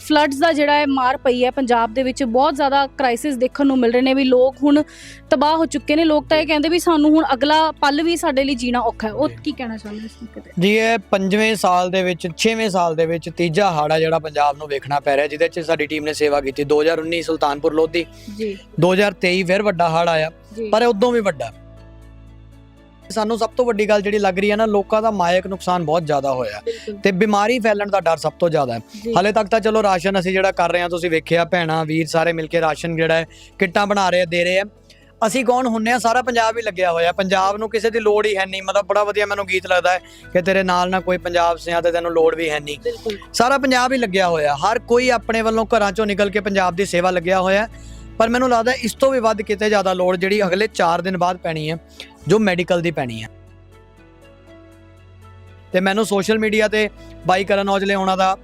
Floods ਦਾ ਜਿਹੜਾ ਹੈ ਮਾਰ ਪਈ ਹੈ ਪੰਜਾਬ ਦੇ ਵਿੱਚ ਬਹੁਤ ਜ਼ਿਆਦਾ ਕ੍ਰਾਈਸਿਸ ਦੇਖਣ ਨੂੰ ਮਿਲ ਰਹੇ ਨੇ ਵੀ ਲੋਕ ਹੁਣ ਤਬਾਹ ਹੋ ਚੁੱਕੇ ਨੇ। ਲੋਕ ਤਾਂ ਇਹ ਕਹਿੰਦੇ ਵੀ ਸਾਨੂੰ ਹੁਣ ਅਗਲਾ ਪਲ ਵੀ ਸਾਡੇ ਲਈ ਜੀਣਾ ਔਖਾ ਹੈ। ਉਹ ਕੀ ਕਹਿਣਾ ਚਾਹੁੰਦੇ ਇਸ ਮੌਕੇ ਤੇ? ਜੀ ਇਹ ਪੰਜਵੇਂ ਸਾਲ ਦੇ ਵਿੱਚ 6ਵੇਂ ਸਾਲ ਦੇ ਵਿੱਚ ਤੀਜਾ ਹੜ੍ਹ ਆ ਜਿਹੜਾ ਪੰਜਾਬ ਨੂੰ ਵੇਖਣਾ ਪੈ ਰਿਹਾ ਜਿਹਦੇ 'ਚ ਸਾਡੀ ਟੀਮ ਨੇ ਸੇਵਾ ਕੀਤੀ। 2019 ਸੁਲਤਾਨਪੁਰ ਲੋਧੀ ਜੀ। 2023 ਫਿਰ ਵੱਡਾ ਹੜ੍ਹ ਆਇਆ। ਪਰ ਉਦੋਂ ਵੀ ਵੱਡਾ। ਸਾਨੂੰ ਸਭ ਤੋਂ ਵੱਡੀ ਗੱਲ ਜਿਹੜੀ ਲੱਗ ਰਹੀ ਹੈ ਨਾ ਲੋਕਾਂ ਦਾ ਮਾਇਕ ਨੁਕਸਾਨ ਬਹੁਤ ਜ਼ਿਆਦਾ ਹੋਇਆ। ਤੇ ਬਿਮਾਰੀ ਫੈਲਣ ਦਾ ਡਰ ਸਭ ਤੋਂ ਜ਼ਿਆਦਾ ਹੈ। ਹਾਲੇ ਤੱਕ ਤਾਂ ਚਲੋ ਰਾਸ਼ਨ ਅਸੀਂ ਜਿਹੜਾ ਕਰ ਰਹੇ ਹਾਂ ਤੁਸੀਂ ਵੇਖਿਆ ਭੈਣਾਂ ਵੀਰ ਸਾਰੇ ਮਿਲ ਕੇ ਰਾਸ਼ਨ ਜਿਹੜਾ ਹੈ ਕਿੱਟਾਂ ਬਣਾ ਰਹੇ ਦੇ ਰਹੇ ਆ ਅਸੀਂ ਕੌਣ ਹੁੰਨੇ ਆ? ਸਾਰਾ ਪੰਜਾਬ ਹੀ ਲੱਗਿਆ ਹੋਇਆ। ਪੰਜਾਬ ਨੂੰ ਕਿਸੇ ਦੀ ਲੋੜ ਹੀ ਹੈ ਨਹੀਂ। ਮਤਲਬ ਬੜਾ ਵਧੀਆ ਮੈਨੂੰ ਗੀਤ ਲੱਗਦਾ ਹੈ ਕਿ ਤੇਰੇ ਨਾਲ ਨਾ ਕੋਈ ਪੰਜਾਬ ਸਿਆ ਤੇ ਤੈਨੂੰ ਲੋੜ ਵੀ ਹੈ ਨਹੀਂ। ਸਾਰਾ ਪੰਜਾਬ ਹੀ ਲੱਗਿਆ ਹੋਇਆ। ਹਰ ਕੋਈ ਆਪਣੇ ਵੱਲੋਂ ਘਰਾਂ ਚੋਂ ਨਿਕਲ ਕੇ ਪੰਜਾਬ ਦੀ ਸੇਵਾ ਲੱਗਿਆ ਹੋਇਆ ਪਰ ਮੈਨੂੰ ਲੱਗਦਾ ਇਸ ਤੋਂ ਵੀ ਵੱਧ ਕਿਤੇ ਜ਼ਿਆਦਾ ਲੋੜ ਜਿਹੜੀ ਅਗਲੇ 4 ਦਿਨ ਬਾਅਦ ਪੈਣੀ ਹੈ। ਜੋ ਮੈਡੀਕਲ ਦੀ ਪੈਣੀ ਹੈ ਤੇ ਮੈਨੂੰ ਸੋਸ਼ਲ ਮੀਡੀਆ ਤੇ ਬਾਈ ਕਰਨ ਔਜਲੇ ਉਹਨਾਂ ਦਾ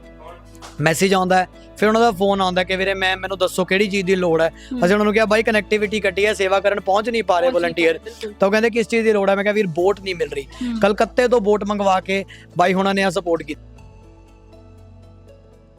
ਮੈਸੇਜ ਆਉਂਦਾ ਫਿਰ ਉਹਨਾਂ ਦਾ ਫੋਨ ਆਉਂਦਾ ਕਿ ਵੀਰੇ ਮੈਂ ਮੈਨੂੰ ਦੱਸੋ ਕਿਹੜੀ ਚੀਜ਼ ਦੀ ਲੋੜ ਹੈ। ਅਸੀਂ ਉਹਨਾਂ ਨੂੰ ਕਿਹਾ ਬਾਈ ਕਨੈਕਟੀਵਿਟੀ ਕੱਟੀ ਹੈ ਸੇਵਾ ਕਰਨ ਪਹੁੰਚ ਨਹੀਂ ਪਾ ਰਹੇ ਵਲੰਟੀਅਰ। ਤਾਂ ਉਹ ਕਹਿੰਦੇ ਕਿਸ ਚੀਜ਼ ਦੀ ਲੋੜ ਹੈ ਮੈਂ ਕਿਹਾ ਵੀਰ ਬੋਟ ਨਹੀਂ ਮਿਲ ਰਹੀ। ਕਲਕੱਤੇ ਤੋਂ ਬੋਟ ਮੰਗਵਾ ਕੇ ਬਾਈ ਹੁਣਾਂ ਨੇ ਆ ਸਪੋਰਟ ਕੀਤੀ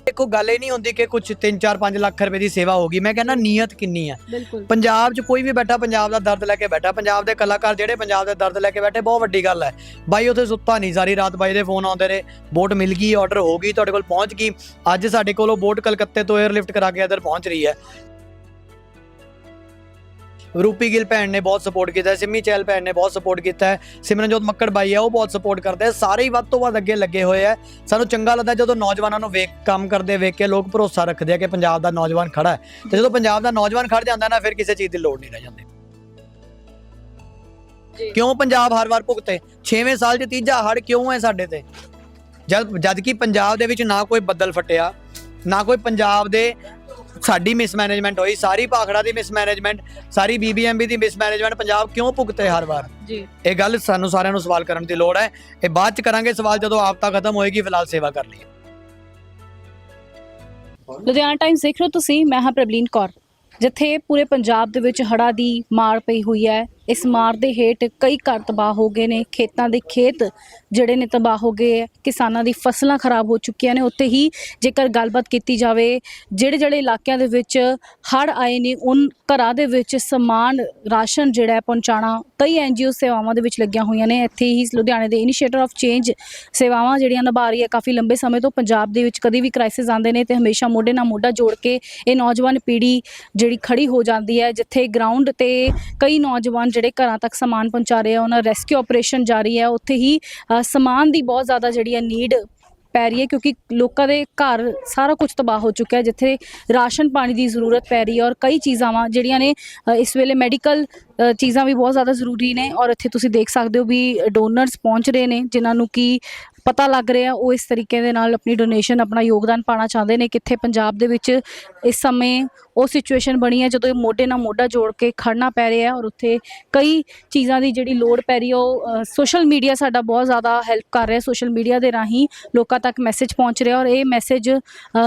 ਦੇਖੋ ਗੱਲ ਇਹ ਨਹੀਂ ਹੁੰਦੀ ਕਿ ਕੁਝ 3 4 5 ਲੱਖ ਰੁਪਏ ਦੀ ਸੇਵਾ ਹੋਗੀ ਮੈਂ ਕਹਿੰਦਾ ਨੀਅਤ ਕਿੰਨੀ ਹੈ ਬਿਲਕੁਲ। ਪੰਜਾਬ 'ਚ ਕੋਈ ਵੀ ਬੈਠਾ ਪੰਜਾਬ ਦਾ ਦਰਦ ਲੈ ਕੇ ਬੈਠਾ। ਪੰਜਾਬ ਦੇ ਕਲਾਕਾਰ ਜਿਹੜੇ ਪੰਜਾਬ ਦੇ ਦਰਦ ਲੈ ਕੇ ਬੈਠੇ ਬਹੁਤ ਵੱਡੀ ਗੱਲ ਹੈ। ਬਾਈ ਉੱਥੇ ਸੁੱਤਾ ਨਹੀਂ। ਸਾਰੀ ਰਾਤ ਬਾਈ ਦੇ ਫੋਨ ਆਉਂਦੇ ਰਹੇ ਬੋਟ ਮਿਲ ਗਈ ਆਰਡਰ ਹੋ ਗਈ ਤੁਹਾਡੇ ਕੋਲ ਪਹੁੰਚ ਗਈ। ਅੱਜ ਸਾਡੇ ਕੋਲੋਂ ਬੋਟ ਕਲਕੱਤੇ ਤੋਂ 에ਅਰਲਿਫਟ ਕਰਾ ਕੇ ਇੱਧਰ ਪਹੁੰਚ ਰਹੀ ਹੈ। ਰੂਪੀ ਗਿੱਲ ਭੈਣ ਨੇ ਬਹੁਤ ਸਪੋਰਟ ਕੀਤਾ ਹੈ, ਸਿੰਮੀ ਚਹਿਲ ਭੈਣ ਨੇ ਬਹੁਤ ਸਪੋਰਟ ਕੀਤਾ ਹੈ ਸਿਮਰਨਜੋਤ ਮੱਕੜ ਬਾਈ ਹੈ ਉਹ ਬਹੁਤ ਸਪੋਰਟ ਕਰਦੇ ਆ ਸਾਰੇ ਹੀ ਵੱਧ ਤੋਂ ਵੱਧ ਅੱਗੇ ਲੱਗੇ ਹੋਏ ਆ ਸਾਨੂੰ ਚੰਗਾ ਲੱਗਦਾ ਜਦੋਂ ਨੌਜਵਾਨਾਂ ਨੂੰ ਵੇਖ ਕੰਮ ਕਰਦੇ ਵੇਖ ਕੇ ਲੋਕ ਭਰੋਸਾ ਰੱਖਦੇ ਆ ਕਿ ਪੰਜਾਬ ਦਾ ਨੌਜਵਾਨ ਖੜਾ ਹੈ। ਤੇ ਜਦੋਂ ਪੰਜਾਬ ਦਾ ਨੌਜਵਾਨ ਖੜ ਜਾਂਦਾ ਨਾ ਫਿਰ ਕਿਸੇ ਚੀਜ਼ ਦੀ ਲੋੜ ਨਹੀਂ ਰਹਿ ਜਾਂਦੀ। ਕਿਉਂ ਪੰਜਾਬ ਹਰ ਵਾਰ ਭੁਗਤੇ? 6ਵੇਂ ਸਾਲ 'ਚ ਤੀਜਾ ਹੜ ਕਿਉਂ ਹੈ ਸਾਡੇ ਤੇ? ਜਦ ਜਦ ਕਿ ਪੰਜਾਬ ਦੇ ਵਿੱਚ ਨਾ ਕੋਈ ਬੱਦਲ ਫਟਿਆ ਨਾ ਕੋਈ ਪੰਜਾਬ ਦੇ ਸਾਡੀ ਮਿਸਮੈਨੇਜਮੈਂਟ ਹੋਈ ਸਾਰੀ ਭਾਖੜਾ ਦੀ ਮਿਸਮੈਨੇਜਮੈਂਟ ਸਾਰੀ ਬੀਬੀਐਮਬੀ ਦੀ ਮਿਸਮੈਨੇਜਮੈਂਟ ਪੰਜਾਬ ਕਿਉਂ ਭੁਗਤੇ ਹਰ ਵਾਰ? ਜੀ। ਇਹ ਗੱਲ ਸਾਨੂੰ ਸਾਰਿਆਂ ਨੂੰ ਸਵਾਲ ਕਰਨ ਦੀ ਲੋੜ ਹੈ। ਇਹ ਬਾਅਦ ਚ ਕਰਾਂਗੇ ਸਵਾਲ ਜਦੋਂ ਆਪਤਾ ਖਤਮ ਹੋਏਗੀ ਫਿਲਹਾਲ ਸੇਵਾ ਕਰ ਲਈਏ। ਲੁਧਿਆਣਾ ਟਾਈਮਸ ਦੇਖ ਰਹੇ ਹੋ ਤੁਸੀਂ ਮੈਂ ਹਾਂ ਪ੍ਰਬਲੀਨ ਕੌਰ ਜਿੱਥੇ ਪੂਰੇ ਪੰਜਾਬ ਦੇ ਵਿੱਚ ਹੜ੍ਹਾਂ ਦੀ ਮਾਰ ਪਈ ਹੋਈ ਹੈ। ਇਸ ਮਾਰ ਦੇ ਹੇਠ ਕਈ ਘਰ ਤਬਾਹ ਹੋ ਗਏ ਨੇ, ਖੇਤਾਂ ਦੇ ਖੇਤ ਜਿਹੜੇ ਨੇ ਤਬਾਹ ਹੋ ਗਏ ਹੈ ਕਿਸਾਨਾਂ ਦੀ ਫਸਲਾਂ ਖਰਾਬ ਹੋ ਚੁੱਕੀਆਂ ਨੇ ਉੱਤੇ ਹੀ ਜੇਕਰ ਗੱਲਬਾਤ ਕੀਤੀ ਜਾਵੇ ਜਿਹੜੇ ਜਿਹੜੇ ਇਲਾਕਿਆਂ ਦੇ ਵਿੱਚ ਹੜ੍ਹ ਆਏ ਨੇ, ਉਨ ਘਰਾਂ ਦੇ ਵਿੱਚ ਸਮਾਨ ਰਾਸ਼ਨ ਜਿਹੜਾ ਹੈ ਪਹੁੰਚਾਉਣਾ, ਕਈ ਐਨਜੀਓ ਸੇਵਾਵਾਂ ਦੇ ਵਿੱਚ ਲੱਗੀਆਂ ਹੋਈਆਂ ਨੇ, ਇੱਥੇ ਹੀ ਲੁਧਿਆਣੇ ਦੇ ਇਨੀਸ਼ੀਏਟਰ ਆਫ ਚੇਂਜ ਸੇਵਾਵਾਂ ਜਿਹੜੀਆਂ ਨਿਭਾ ਰਹੀ ਹੈ, ਕਾਫੀ ਲੰਬੇ ਸਮੇਂ ਤੋਂ ਪੰਜਾਬ ਦੇ ਵਿੱਚ ਕਦੀ ਵੀ ਕ੍ਰਾਈਸਿਸ ਆਉਂਦੇ ਨੇ ਤੇ ਹਮੇਸ਼ਾ ਮੋਢੇ ਨਾਲ ਮੋਢਾ ਜੋੜ ਕੇ ਇਹ ਨੌਜਵਾਨ ਪੀੜ੍ਹੀ ਜਿਹੜੀ ਖੜੀ ਹੋ ਜਾਂਦੀ ਹੈ, ਜਿੱਥੇ ਗਰਾਊਂਡ ਤੇ ਕਈ ਨੌਜਵਾਨ ਜਿਹੜੇ ਘਰਾਂ ਤੱਕ ਸਮਾਨ ਪਹੁੰਚਾ ਰਹੇ ਆ, ਉਹਨਾਂ ਰੈਸਕਿਊ ਆਪਰੇਸ਼ਨ ਜਾਰੀ ਹੈ, ਉੱਥੇ ਹੀ ਸਮਾਨ ਦੀ ਬਹੁਤ ਜ਼ਿਆਦਾ ਜਿਹੜੀ ਹੈ ਨੀਡ ਪੈ ਰਹੀ ਹੈ ਕਿਉਂਕਿ ਲੋਕਾਂ ਦੇ ਘਰ ਸਾਰਾ ਕੁਝ ਤਬਾਹ ਹੋ ਚੁੱਕਿਆ ਹੈ, ਜਿੱਥੇ ਰਾਸ਼ਨ ਪਾਣੀ ਦੀ ਜ਼ਰੂਰਤ ਪੈ ਰਹੀ ਹੈ ਔਰ ਕਈ ਚੀਜ਼ਾਂ ਵਾ ਜਿਹੜੀਆਂ ਨੇ ਇਸ ਵੇਲੇ ਮੈਡੀਕਲ ਚੀਜ਼ਾਂ ਵੀ ਬਹੁਤ ਜ਼ਿਆਦਾ ਜ਼ਰੂਰੀ ਨੇ ਔਰ ਇੱਥੇ ਤੁਸੀਂ ਦੇਖ ਸਕਦੇ ਹੋ ਵੀ ਡੋਨਰਸ ਪਹੁੰਚ ਰਹੇ ਨੇ, ਜਿਨ੍ਹਾਂ ਨੂੰ ਕੀ ਪਤਾ ਲੱਗ ਰਿਹਾ, ਉਹ ਇਸ ਤਰੀਕੇ ਦੇ ਨਾਲ ਆਪਣੀ ਡੋਨੇਸ਼ਨ ਆਪਣਾ ਯੋਗਦਾਨ ਪਾਣਾ ਚਾਹੁੰਦੇ ਨੇ, ਕਿੱਥੇ ਪੰਜਾਬ ਦੇ ਵਿੱਚ ਇਸ ਸਮੇਂ ਉਹ ਸਿਚੁਏਸ਼ਨ ਬਣੀ ਹੈ ਜਦੋਂ ਇਹ ਮੋਢੇ ਨਾਲ ਮੋਢਾ ਜੋੜ ਕੇ ਖੜਨਾ ਪੈ ਰਿਹਾ ਔਰ ਉੱਥੇ ਕਈ ਚੀਜ਼ਾਂ ਦੀ ਜਿਹੜੀ ਲੋੜ ਪੈ ਰਹੀ ਹੈ, ਉਹ ਸੋਸ਼ਲ ਮੀਡੀਆ ਸਾਡਾ ਬਹੁਤ ਜ਼ਿਆਦਾ ਹੈਲਪ ਕਰ ਰਿਹਾ ਸੋਸ਼ਲ ਮੀਡੀਆ ਦੇ ਰਾਹੀਂ ਲੋਕਾਂ ਤੱਕ ਮੈਸੇਜ ਪਹੁੰਚ ਰਿਹਾ ਔਰ ਇਹ ਮੈਸੇਜ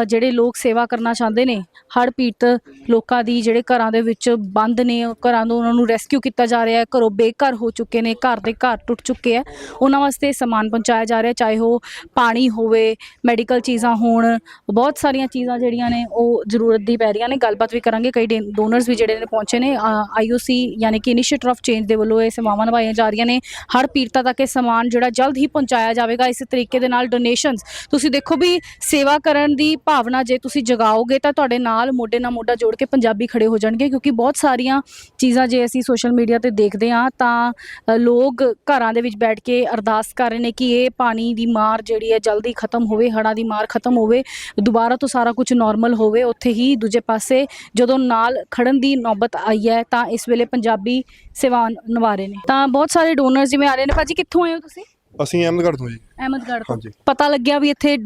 ਜਿਹੜੇ ਲੋਕ ਸੇਵਾ ਕਰਨਾ ਚਾਹੁੰਦੇ ਨੇ, ਹੜ੍ਹ ਪੀੜਤ ਲੋਕਾਂ ਦੀ ਜਿਹੜੇ ਘਰਾਂ ਦੇ ਵਿੱਚ ਬੰਦ ਨੇ, ਘਰਾਂ ਨੂੰ ਉਹਨਾਂ ਨੂੰ ਰੈਸਕਿਊ ਕੀਤਾ ਜਾ ਰਿਹਾ ਹੈ, ਘਰੋਂ ਬੇਘਰ ਹੋ ਚੁੱਕੇ ਨੇ, ਘਰ ਦੇ ਘਰ ਟੁੱਟ ਚੁੱਕੇ ਆ ਉਹਨਾਂ ਵਾਸਤੇ ਸਮਾਨ ਪਹੁੰਚਾਇਆ ਜਾ ਰਿਹਾ ਚਾਹੇ ਉਹ ਪਾਣੀ ਹੋਵੇ ਮੈਡੀਕਲ ਚੀਜ਼ਾਂ ਹੋਣ, ਬਹੁਤ ਸਾਰੀਆਂ ਚੀਜ਼ਾਂ ਜਿਹੜੀਆਂ ਨੇ ਉਹ ਜ਼ਰੂਰਤ ਦੀ ਪੈ ਰਹੀਆਂ ਨੇ ਗੱਲ ਗੱਲਬਾਤ ਵੀ ਕਰਾਂਗੇ। ਕਈ ਡੋਨਰਸ ਵੀ ਜਿਹੜੇ ਨੇ ਪਹੁੰਚੇ ਨੇ ਆਈਓਸੀ ਯਾਨੀ ਕਿ ਇਨੀਸ਼ੀਏਟਰ ਆਫ ਚੇਂਜ ਦੇ ਵੱਲੋਂ ਇਹ ਸੇਵਾਵਾਂ ਨਿਭਾਈਆਂ ਜਾ ਰਹੀਆਂ ਨੇ। ਹਰ ਪੀੜਤਾ ਤੱਕ ਇਹ ਸਮਾਨ ਜਿਹੜਾ ਜਲਦ ਹੀ ਪਹੁੰਚਾਇਆ ਜਾਵੇਗਾ। ਇਸੇ ਤਰੀਕੇ ਦੇ ਨਾਲ ਡੋਨੇਸ਼ਨਸ ਤੁਸੀਂ ਦੇਖੋ ਵੀ ਸੇਵਾ ਕਰਨ ਦੀ ਭਾਵਨਾ ਜੇ ਤੁਸੀਂ ਜਗਾਓਗੇ ਤਾਂ ਤੁਹਾਡੇ ਨਾਲ ਮੋਢੇ ਨਾਲ ਮੋਢਾ ਜੋੜ ਕੇ ਪੰਜਾਬੀ ਖੜੇ ਹੋ ਜਾਣਗੇ ਕਿਉਂਕਿ ਬਹੁਤ ਸਾਰੀਆਂ ਚੀਜ਼ਾਂ ਜੇ ਅਸੀਂ ਸੋਸ਼ਲ ਮੀਡੀਆ ਤੇ ਦੇਖਦੇ ਹਾਂ ਤਾਂ ਲੋਕ ਘਰਾਂ ਦੇ ਵਿੱਚ ਬੈਠ ਕੇ ਅਰਦਾਸ ਕਰ ਰਹੇ ਨੇ ਕਿ ਇਹ ਪਾਣੀ ਦੀ ਮਾਰ ਜਿਹੜੀ ਹੈ ਜਲਦੀ ਖਤਮ ਹੋਵੇ, ਹੜ੍ਹਾਂ ਦੀ ਮਾਰ ਖਤਮ ਹੋਵੇ, ਦੁਬਾਰਾ ਤੋਂ ਸਾਰਾ ਕੁਝ ਨਾਰਮਲ ਹੋਵੇ, ਉੱਥੇ ਹੀ ਦੂਜੇ ਪਾਸੇ ਜਦੋਂ ਨਾਲ ਖੜਨ ਦੀ ਨੌਬਤ ਆਈ ਹੈ ਤਾਂ ਇਸ ਵੇਲੇ ਪੰਜਾਬੀ ਸੇਵਾ ਨਿਭਾ ਰਹੇ ਨੇ। ਤਾਂ ਬਹੁਤ ਸਾਰੇ ਡੋਨਰਸ ਜਿਵੇਂ ਆ ਰਹੇ ਨੇ। ਭਾਜੀ ਕਿੱਥੋਂ ਆਏ ਹੋ ਤੁਸੀਂ? ਅਸੀਂ ਅਹਿਮਦਗੜ੍ਹ ਤੋਂ ਜੀ। ਅਹਿਮਦਗੜ੍ਹ ਤੋਂ। ਪਤਾ ਲੱਗਿਆ ਵੀ ਇੱਥੇ